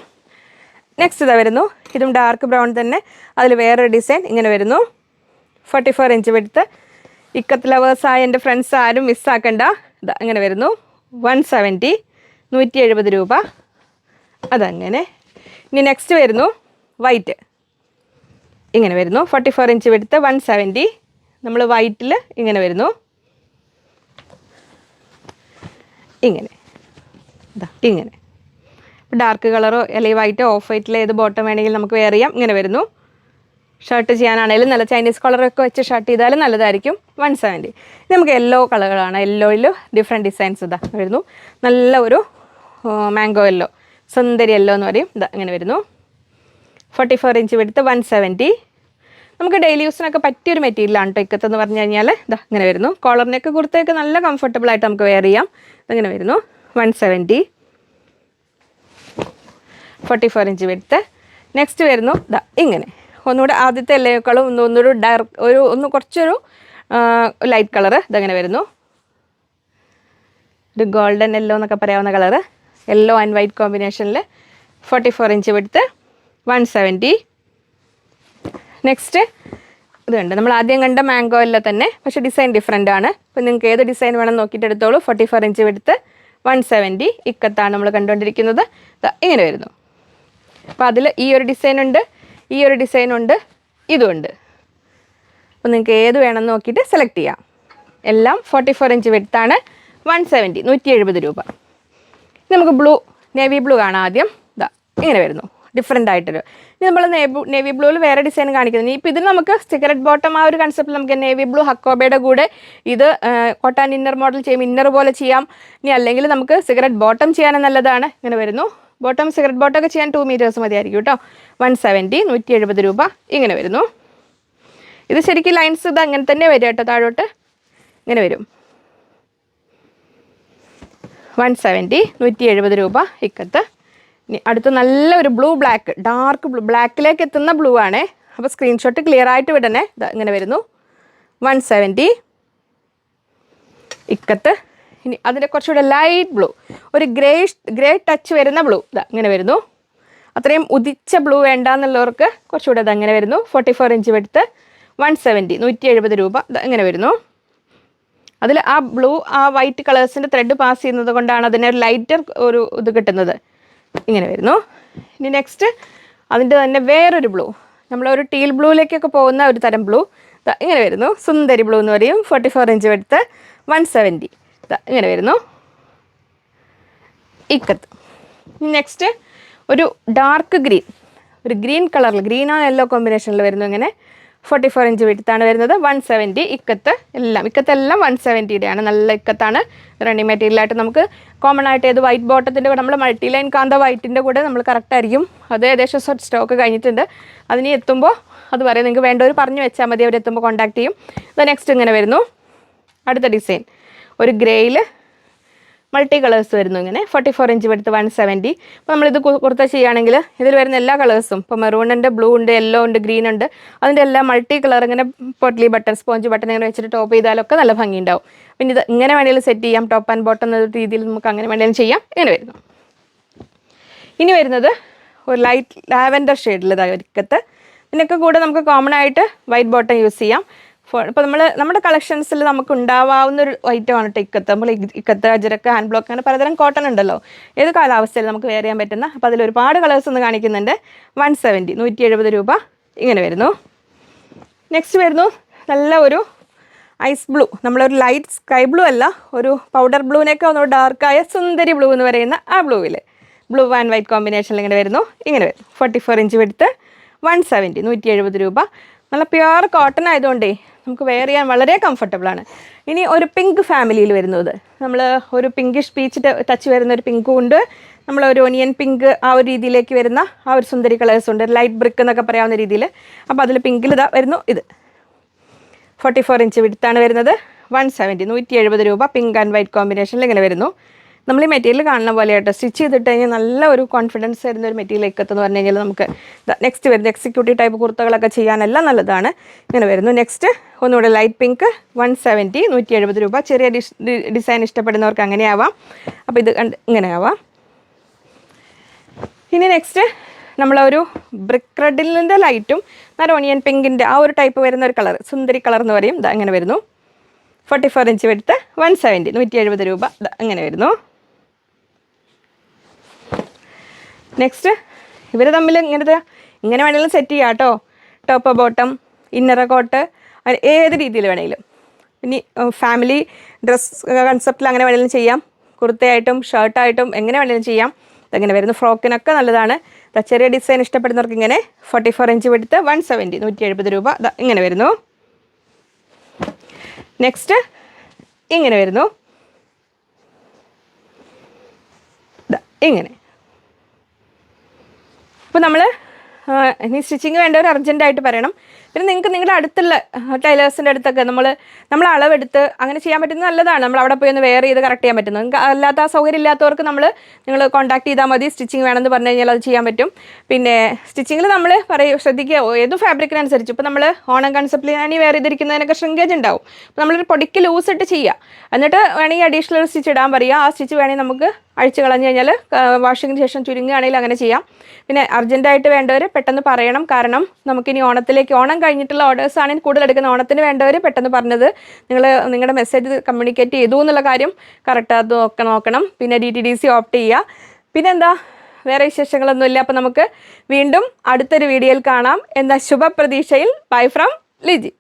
Speaker 1: നെക്സ്റ്റ് ഇതാ വരുന്നു. ഇതും ഡാർക്ക് ബ്രൗൺ തന്നെ. അതിൽ വേറൊരു ഡിസൈൻ ഇങ്ങനെ വരുന്നു. ഫോർട്ടി ഫോർ ഇഞ്ച് വെടുത്ത് ഇക്കത്ത് ലവേഴ്സായ എന്റെ ഫ്രണ്ട്സ് ആരും മിസ്സാക്കണ്ട ഇതാ ഇങ്ങനെ വരുന്നു. വൺ സെവന്റി നൂറ്റി എഴുപത് രൂപ. അതങ്ങനെ. ഇനി നെക്സ്റ്റ് വരുന്നു. വൈറ്റ് ഇങ്ങനെ വരുന്നു. ഫോർട്ടി ഫോർ ഇഞ്ച് വെടുത്ത് വൺ സെവന്റി നമ്മൾ വൈറ്റിൽ ഇങ്ങനെ വരുന്നു. ഇങ്ങനെ. ഇങ്ങനെ. ഡാർക്ക് കളറോ അല്ലെങ്കിൽ വൈറ്റോ ഓഫ് വൈറ്റിൽ ഏത് ബോട്ടം വേണമെങ്കിലും നമുക്ക് വെയർ ചെയ്യാം. ഇങ്ങനെ വരുന്നു. ഷർട്ട് ചെയ്യാനാണെങ്കിലും നല്ല ചൈനീസ് കളറൊക്കെ വെച്ച് ഷർട്ട് ചെയ്താലും നല്ലതായിരിക്കും. വൺ സെവന്റി നമുക്ക് യെല്ലോ കളറുകളാണ് യെല്ലോയിൽ ഡിഫറെന്റ് ഡിസൈൻസ് ഇതാ വരുന്നു. നല്ല ഒരു മാംഗോ യെല്ലോ സുന്ദരി യെല്ലോ എന്ന് പറയും. ഇത് ഇങ്ങനെ വരുന്നു. ഫോർട്ടി ഫോർ ഇഞ്ച് വെടുത്ത് വൺ സെവന്റി നമുക്ക് ഡെയിലി യൂസിനൊക്കെ പറ്റിയൊരു മെറ്റീരിയലാണ് കേട്ടോ ഇക്കത്തെന്ന് പറഞ്ഞു കഴിഞ്ഞാൽ ഇതാ ഇങ്ങനെ വരുന്നു. കോളറിനൊക്കെ കുർത്തയൊക്കെ നല്ല കംഫർട്ടബിൾ ആയിട്ട് നമുക്ക് വെയർ ചെയ്യാം. ഇതങ്ങനെ വരുന്നു. One seventy forty four inch വെടുത്ത് next വരുന്നു. ഇതാ ഇങ്ങനെ. ഒന്നുകൂടെ ആദ്യത്തെ എല്ലയേക്കാളും ഒന്ന് ഒന്നൊരു ഡാർക്ക് ഒരു ഒന്ന് കുറച്ചൊരു ലൈറ്റ് കളറ് ഇതങ്ങനെ വരുന്നു. ഒരു ഗോൾഡൻ യെല്ലോ എന്നൊക്കെ പറയാവുന്ന കളറ് യെല്ലോ ആൻഡ് വൈറ്റ് കോമ്പിനേഷനിൽ ഫോർട്ടി ഫോർ ഇഞ്ച് വെടുത്ത് വൺ സെവന്റി നെക്സ്റ്റ് ഇതുണ്ട്. നമ്മൾ ആദ്യം കണ്ട മാംഗോയിലെ തന്നെ പക്ഷേ ഡിസൈൻ ഡിഫറെന്റ് ആണ്. അപ്പോൾ നിങ്ങൾക്ക് ഏത് ഡിസൈൻ വേണം നോക്കിയിട്ട് എടുത്തോളൂ. ഫോർട്ടി ഫോർ ഇഞ്ച് എടുത്ത് വൺ സെവന്റി ഇക്കത്താണ് നമ്മൾ കണ്ടുകൊണ്ടിരിക്കുന്നത്. ഇങ്ങനെ വരുന്നു. അപ്പോൾ അതിൽ ഈ ഒരു ഡിസൈൻ ഉണ്ട് ഈ ഒരു ഡിസൈൻ ഉണ്ട് ഇതുമുണ്ട് അപ്പോൾ നിങ്ങൾക്ക് ഏത് വേണമെന്ന് നോക്കിയിട്ട് സെലക്ട് ചെയ്യാം. എല്ലാം ഫോർട്ടി ഫോർ ഇഞ്ച് വെടുത്താണ് വൺ സെവന്റി നൂറ്റി എഴുപത് രൂപ. നമുക്ക് ബ്ലൂ നേവി ബ്ലൂ കാണാം ആദ്യം. ഇതാ ഇങ്ങനെ വരുന്നു. ഡിഫറെന്റ് ആയിട്ടൊരു ഇനി നമ്മൾ നേവി ബ്ലൂവിൽ വേറെ ഡിസൈൻ കാണിക്കുന്നത് ഇപ്പോൾ ഇതിൽ നമുക്ക് സിഗരറ്റ് ബോട്ടം ആ ഒരു കൺസെപ്റ്റിൽ നമുക്ക് നേവി ബ്ലൂ ഹക്കോബയുടെ കൂടെ ഇത് കോട്ടാൻ ഇന്നർ മോഡൽ ചെയ്യും ഇന്നർ പോലെ ചെയ്യാം. ഇനി അല്ലെങ്കിൽ നമുക്ക് സിഗരറ്റ് ബോട്ടം ചെയ്യാനും നല്ലതാണ്. ഇങ്ങനെ വരുന്നു. ബോട്ടം സിഗരറ്റ് ബോട്ടം ഒക്കെ ചെയ്യാൻ ടു മീറ്റേഴ്സ് മതിയായിരിക്കും കേട്ടോ വൺ സെവന്റി നൂറ്റി എഴുപത് രൂപ. ഇങ്ങനെ വരുന്നു. ഇത് ശരിക്കും ലൈൻസ് ഇത് അങ്ങനെ തന്നെ വരും കേട്ടോ താഴോട്ട്. ഇങ്ങനെ വരും. വൺ സെവന്റി നൂറ്റി എഴുപത് രൂപ ഇക്കത്ത്. ഇനി നല്ല ഒരു ബ്ലൂ ബ്ലാക്ക് ഡാർക്ക് ബ്ലൂ ബ്ലാക്കിലേക്ക് എത്തുന്ന ബ്ലൂ ആണേ. അപ്പോൾ സ്ക്രീൻഷോട്ട് ക്ലിയർ ആയിട്ട് വിടണേ. ഇങ്ങനെ വരുന്നു. വൺ സെവന്റി ഇക്കത്ത്. ഇനി അതിന്റെ കുറച്ചുകൂടെ ലൈറ്റ് ബ്ലൂ ഒരു ഗ്രേ ഗ്രേ ടച്ച് വരുന്ന ബ്ലൂ. ഇതാ ഇങ്ങനെ വരുന്നു. അത്രയും ഉദിച്ച ബ്ലൂ വേണ്ടാന്നുള്ളവർക്ക് കുറച്ചുകൂടെ ഇത് അങ്ങനെ വരുന്നു. ഫോർട്ടി ഫോർ ഇഞ്ച് എടുത്ത് വൺ സെവന്റി നൂറ്റി എഴുപത് രൂപ ഇങ്ങനെ വരുന്നു. അതിൽ ആ ബ്ലൂ ആ വൈറ്റ് കളേഴ്സിന്റെ ത്രെഡ് പാസ് ചെയ്യുന്നത് കൊണ്ടാണ് അതിന് ഒരു ലൈറ്റർ ഒരു ഇത് കിട്ടുന്നത്. ഇങ്ങനെ വരുന്നു. ഇനി നെക്സ്റ്റ് അതിന്റെ തന്നെ വേറൊരു ബ്ലൂ നമ്മളൊരു ടീൽ ബ്ലൂയിലേക്കൊക്കെ പോകുന്ന ഒരു തരം ബ്ലൂ ഇങ്ങനെ വരുന്നു. സുന്ദരി ബ്ലൂ എന്ന് പറയും. ഫോർട്ടി ഫോർ ഇഞ്ച് എടുത്ത് വൺ സെവന്റി ഇങ്ങനെ വരുന്നു. ഇക്കത്ത് നെക്സ്റ്റ് ഒരു ഡാർക്ക് ഗ്രീൻ ഒരു ഗ്രീൻ കളറിൽ ഗ്രീൻ ആ യെല്ലോ കോമ്പിനേഷനിൽ വരുന്നു ഇങ്ങനെ. ഫോർട്ടി ഫോർ ഇഞ്ച് വിടുത്താണ് വരുന്നത്. വൺ സെവന്റി ഇക്കത്ത് എല്ലാം. ഇക്കത്തെല്ലാം വൺ സെവന്റിയുടെയാണ്. നല്ല ഇക്കത്താണ്. റണ്ണിങ് മെറ്റീരിയലായിട്ട് നമുക്ക് കോമൺ ആയിട്ട് ഏത് വൈറ്റ് ബോട്ടത്തിന്റെ കൂടെ നമ്മൾ മൾട്ടി ലൈൻ കാന്ത വൈറ്റിന്റെ കൂടെ നമ്മൾ കറക്റ്റ് ആയിരിക്കും. അത് ഏകദേശം സ്റ്റോക്ക് കഴിഞ്ഞിട്ടുണ്ട്. അതിന് എത്തുമ്പോൾ അത് പറയാം. നിങ്ങൾക്ക് വേണ്ടവർ പറഞ്ഞു വെച്ചാൽ മതി. അവരെത്തുമ്പോൾ കോൺടാക്ട് ചെയ്യും. അത് നെക്സ്റ്റ് ഇങ്ങനെ വരുന്നു. അടുത്ത ഡിസൈൻ ഒരു ഗ്രേയിൽ മൾട്ടി കളേഴ്സ് വരുന്നു ഇങ്ങനെ. ഫോർട്ടി ഫോർ ഇഞ്ച് എടുത്ത് വൺ സെവന്റി അപ്പോൾ നമ്മളിത് കുർത്ത ചെയ്യുകയാണെങ്കിൽ ഇതിൽ വരുന്ന എല്ലാ കളേഴ്സും ഇപ്പോൾ മെറൂൺ ഉണ്ട് ബ്ലൂ ഉണ്ട് യെല്ലോ ഉണ്ട് ഗ്രീൻ ഉണ്ട്. അതിന്റെ എല്ലാ മൾട്ടി കളർ ഇങ്ങനെ പൊട്ട്ലി ബട്ടൺ സ്പോഞ്ച് ബട്ടൺ ഇങ്ങനെ വെച്ചിട്ട് ടോപ്പ് ചെയ്താലൊക്കെ നല്ല ഭംഗി ഉണ്ടാവും പിന്നെ ഇത് ഇങ്ങനെ വേണമെങ്കിലും സെറ്റ് ചെയ്യാം. ടോപ്പ് ആൻഡ് ബോട്ടം എന്ന രീതിയിൽ നമുക്ക് അങ്ങനെ വേണമെങ്കിലും ചെയ്യാം. ഇങ്ങനെ വരുന്നു. ഇനി വരുന്നത് ഒരു ലൈറ്റ് ലാവൻഡർ ഷെയ്ഡിൽ ഇതായിരിക്കത്ത് ഇതിനൊക്കെ കൂടെ നമുക്ക് കോമൺ ആയിട്ട് വൈറ്റ് ബോട്ടം യൂസ് ചെയ്യാം. ഇപ്പോൾ നമ്മൾ നമ്മുടെ കളക്ഷൻസിൽ നമുക്ക് ഉണ്ടാവാവുന്ന ഒരു ഐറ്റമാണ് കേട്ടോ ഇക്കത്ത് നമ്മൾ ഇക്കത്ത് അജരക്ക് ഹാൻഡ് ബ്ലോക്ക് അങ്ങനെ പലതരം കോട്ടൺ ഉണ്ടല്ലോ. ഏത് കാലാവസ്ഥയിൽ നമുക്ക് വെയർ ചെയ്യാൻ പറ്റുന്ന? അപ്പോൾ അതിൽ ഒരുപാട് കളേഴ്സ് ഒന്ന് കാണിക്കുന്നുണ്ട്. വൺ സെവന്റി നൂറ്റി എഴുപത് രൂപ ഇങ്ങനെ വരുന്നു. നെക്സ്റ്റ് വരുന്നു. നല്ല ഒരു ഐസ് ബ്ലൂ നമ്മളൊരു ലൈറ്റ് സ്കൈ ബ്ലൂ അല്ല ഒരു പൗഡർ ബ്ലൂവിനൊക്കെ ഒന്ന് ഡാർക്കായ സുന്ദരി ബ്ലൂ എന്ന് പറയുന്ന ആ ബ്ലൂവിൽ ബ്ലൂ ആൻഡ് വൈറ്റ് കോമ്പിനേഷനിൽ ഇങ്ങനെ വരുന്നു. ഇങ്ങനെ വരും. ഫോർട്ടി ഫോർ ഇഞ്ച് എടുത്ത് വൺ സെവന്റി നൂറ്റി എഴുപത് രൂപ. നല്ല പ്യുവർ കോട്ടൺ ആയതുകൊണ്ടേ നമുക്ക് വെയർ ചെയ്യാൻ വളരെ കംഫർട്ടബിൾ ആണ്. ഇനി ഒരു പിങ്ക് ഫാമിലിയിൽ വരുന്നത്. നമ്മൾ ഒരു പിങ്കിഷ് പീച്ച് ടച്ച് വരുന്ന ഒരു പിങ്കും ഉണ്ട്. നമ്മൾ ഒരു ഒനിയൻ പിങ്ക് ആ ഒരു രീതിയിലേക്ക് വരുന്ന ആ ഒരു സുന്ദരി കളേഴ്സ് ഉണ്ട്. ലൈറ്റ് ബ്രിക്ക് എന്നൊക്കെ പറയാവുന്ന രീതിയിൽ അപ്പോൾ അതിൽ പിങ്കിൽ ഇതാ വരുന്നു ഇത്. ഫോർട്ടി ഫോർ ഇഞ്ച് വിടുത്താണ് വരുന്നത്. വൺ സെവന്റി നൂറ്റി എഴുപത് രൂപ പിങ്ക് ആൻഡ് വൈറ്റ് കോമ്പിനേഷനിൽ ഇങ്ങനെ വരുന്നു. നമ്മൾ ഈ മെറ്റീരിയൽ കാണുന്ന പോലെ ആയിട്ട് സ്റ്റിച്ച് ചെയ്തിട്ട് കഴിഞ്ഞാൽ നല്ല ഒരു കോൺഫിഡൻസ് വരുന്ന ഒരു മെറ്റീരിയൽ ഇക്കത്തെന്ന് പറഞ്ഞു കഴിഞ്ഞാൽ നമുക്ക് നെക്സ്റ്റ് വരുന്ന എക്സിക്യൂട്ടീവ് ടൈപ്പ് കുർത്തകളൊക്കെ ചെയ്യാനെല്ലാം നല്ലതാണ്. ഇങ്ങനെ വരുന്നു. നെക്സ്റ്റ് ഒന്നുകൂടെ ലൈറ്റ് പിങ്ക് വൺ സെവന്റി നൂറ്റി എഴുപത് രൂപ. ചെറിയ ഡിസൈൻ ഇഷ്ടപ്പെടുന്നവർക്ക് അങ്ങനെ ആവാം. അപ്പോൾ ഇത് കണ്ട് ഇങ്ങനെ ആവാം. ഇനി നെക്സ്റ്റ് നമ്മളൊരു ബ്രിക്ക് റെഡിലിന്റെ ലൈറ്റും നല്ല ഓണിയൻ പിങ്കിന്റെ ആ ഒരു ടൈപ്പ് വരുന്ന ഒരു കളർ സുന്ദരി കളർ എന്ന് പറയും. ഇങ്ങനെ വരുന്നു. ഫോർട്ടി ഫോർ ഇഞ്ച് വരുത്ത് വൺ സെവന്റി നൂറ്റി എഴുപത് രൂപ അങ്ങനെ വരുന്നു. നെക്സ്റ്റ് ഇവർ തമ്മിൽ ഇങ്ങനത്തെ ഇങ്ങനെ വേണമെങ്കിലും സെറ്റ് ചെയ്യാം കേട്ടോ ടോപ്പ് ബോട്ടം ഇന്നർ കോട്ട് ഏത് രീതിയിൽ വേണമെങ്കിലും ഇനി ഫാമിലി ഡ്രസ് കൺസെപ്റ്റിൽ അങ്ങനെ വേണമെങ്കിലും ചെയ്യാം. കുർത്തയായിട്ടും ഷർട്ടായിട്ടും എങ്ങനെ വേണമെങ്കിലും ചെയ്യാം. ഇതങ്ങനെ വരുന്നു ഫ്രോക്കിനൊക്കെ നല്ലതാണ്. ചെറിയ ഡിസൈൻ ഇഷ്ടപ്പെടുന്നവർക്ക് ഇങ്ങനെ ഫോർട്ടി ഫോർ ഇഞ്ച് എടുത്ത് വൺ സെവന്റി നൂറ്റി എഴുപത് രൂപ ഇങ്ങനെ വരുന്നു. നെക്സ്റ്റ് ഇങ്ങനെ വരുന്നു. ഇങ്ങനെ. അപ്പോൾ നമ്മൾ ഇനി സ്റ്റിച്ചിങ് വേണ്ടവർ അർജന്റായിട്ട് പറയണം. പിന്നെ നിങ്ങൾക്ക് നിങ്ങളുടെ അടുത്തുള്ള ടൈലേഴ്സിന്റെ അടുത്തൊക്കെ നമ്മൾ നമ്മൾ അളവെടുത്ത് അങ്ങനെ ചെയ്യാൻ പറ്റുന്നത് നല്ലതാണ്. നമ്മൾ അവിടെ പോയി ഒന്ന് വെയർ ചെയ്ത് കറക്റ്റ് ചെയ്യാൻ പറ്റുന്നത് നിങ്ങൾക്ക് അല്ലാത്ത സൗകര്യം ഇല്ലാത്തവർക്ക് നമ്മൾ നിങ്ങൾ കോൺടാക്ട് ചെയ്താൽ മതി. സ്റ്റിച്ചിങ് വേണമെന്ന് പറഞ്ഞു കഴിഞ്ഞാൽ അത് ചെയ്യാൻ പറ്റും. പിന്നെ സ്റ്റിച്ചിങ്ങിൽ നമ്മൾ പറയും ശ്രദ്ധിക്കുക. ഏത് ഫാബ്രിക്കിനനുസരിച്ച് ഇപ്പോൾ നമ്മൾ ഓണം കൺസെപ്റ്റിൽ ഞാൻ വെയർ ചെയ്തിരിക്കുന്നതിനൊക്കെ ഷ്രിങ്കേജ് ഉണ്ടാവും. അപ്പോൾ നമ്മളൊരു പൊടിക്ക് ലൂസ് ഇട്ട് ചെയ്യുക എന്നിട്ട് വേണമെങ്കിൽ അഡീഷണൽ സ്റ്റിച്ച് ഇടാൻ പറയുക ആ സ്റ്റിച്ച് വേണമെങ്കിൽ നമുക്ക് അഴിച്ച് കളഞ്ഞു കഴിഞ്ഞാൽ വാഷിങ്ങിന് ശേഷം ചുരുങ്ങുകയാണെങ്കിൽ അങ്ങനെ ചെയ്യാം. പിന്നെ അർജന്റായിട്ട് വേണ്ടവർ പെട്ടെന്ന് പറയണം. കാരണം നമുക്കിനി ഓണത്തിലേക്ക് ഓണം കഴിഞ്ഞിട്ടുള്ള ഓർഡേഴ്സ് ആണെങ്കിൽ കൂടുതൽ എടുക്കുന്ന ഓണത്തിന് വേണ്ടവർ പെട്ടെന്ന് പറഞ്ഞത് നിങ്ങൾ നിങ്ങളുടെ മെസ്സേജ് കമ്മ്യൂണിക്കേറ്റ് ചെയ്തു എന്നുള്ള കാര്യം കറക്റ്റ് അത് നോക്കണം. പിന്നെ D T D C opt ചെയ്യുക. പിന്നെന്താ? വേറെ വിശേഷങ്ങളൊന്നുമില്ല. അപ്പോൾ നമുക്ക് വീണ്ടും അടുത്തൊരു വീഡിയോയിൽ കാണാം. എന്ന ശുഭപ്രതീക്ഷയിൽ ബൈ ഫ്രം ലിജി.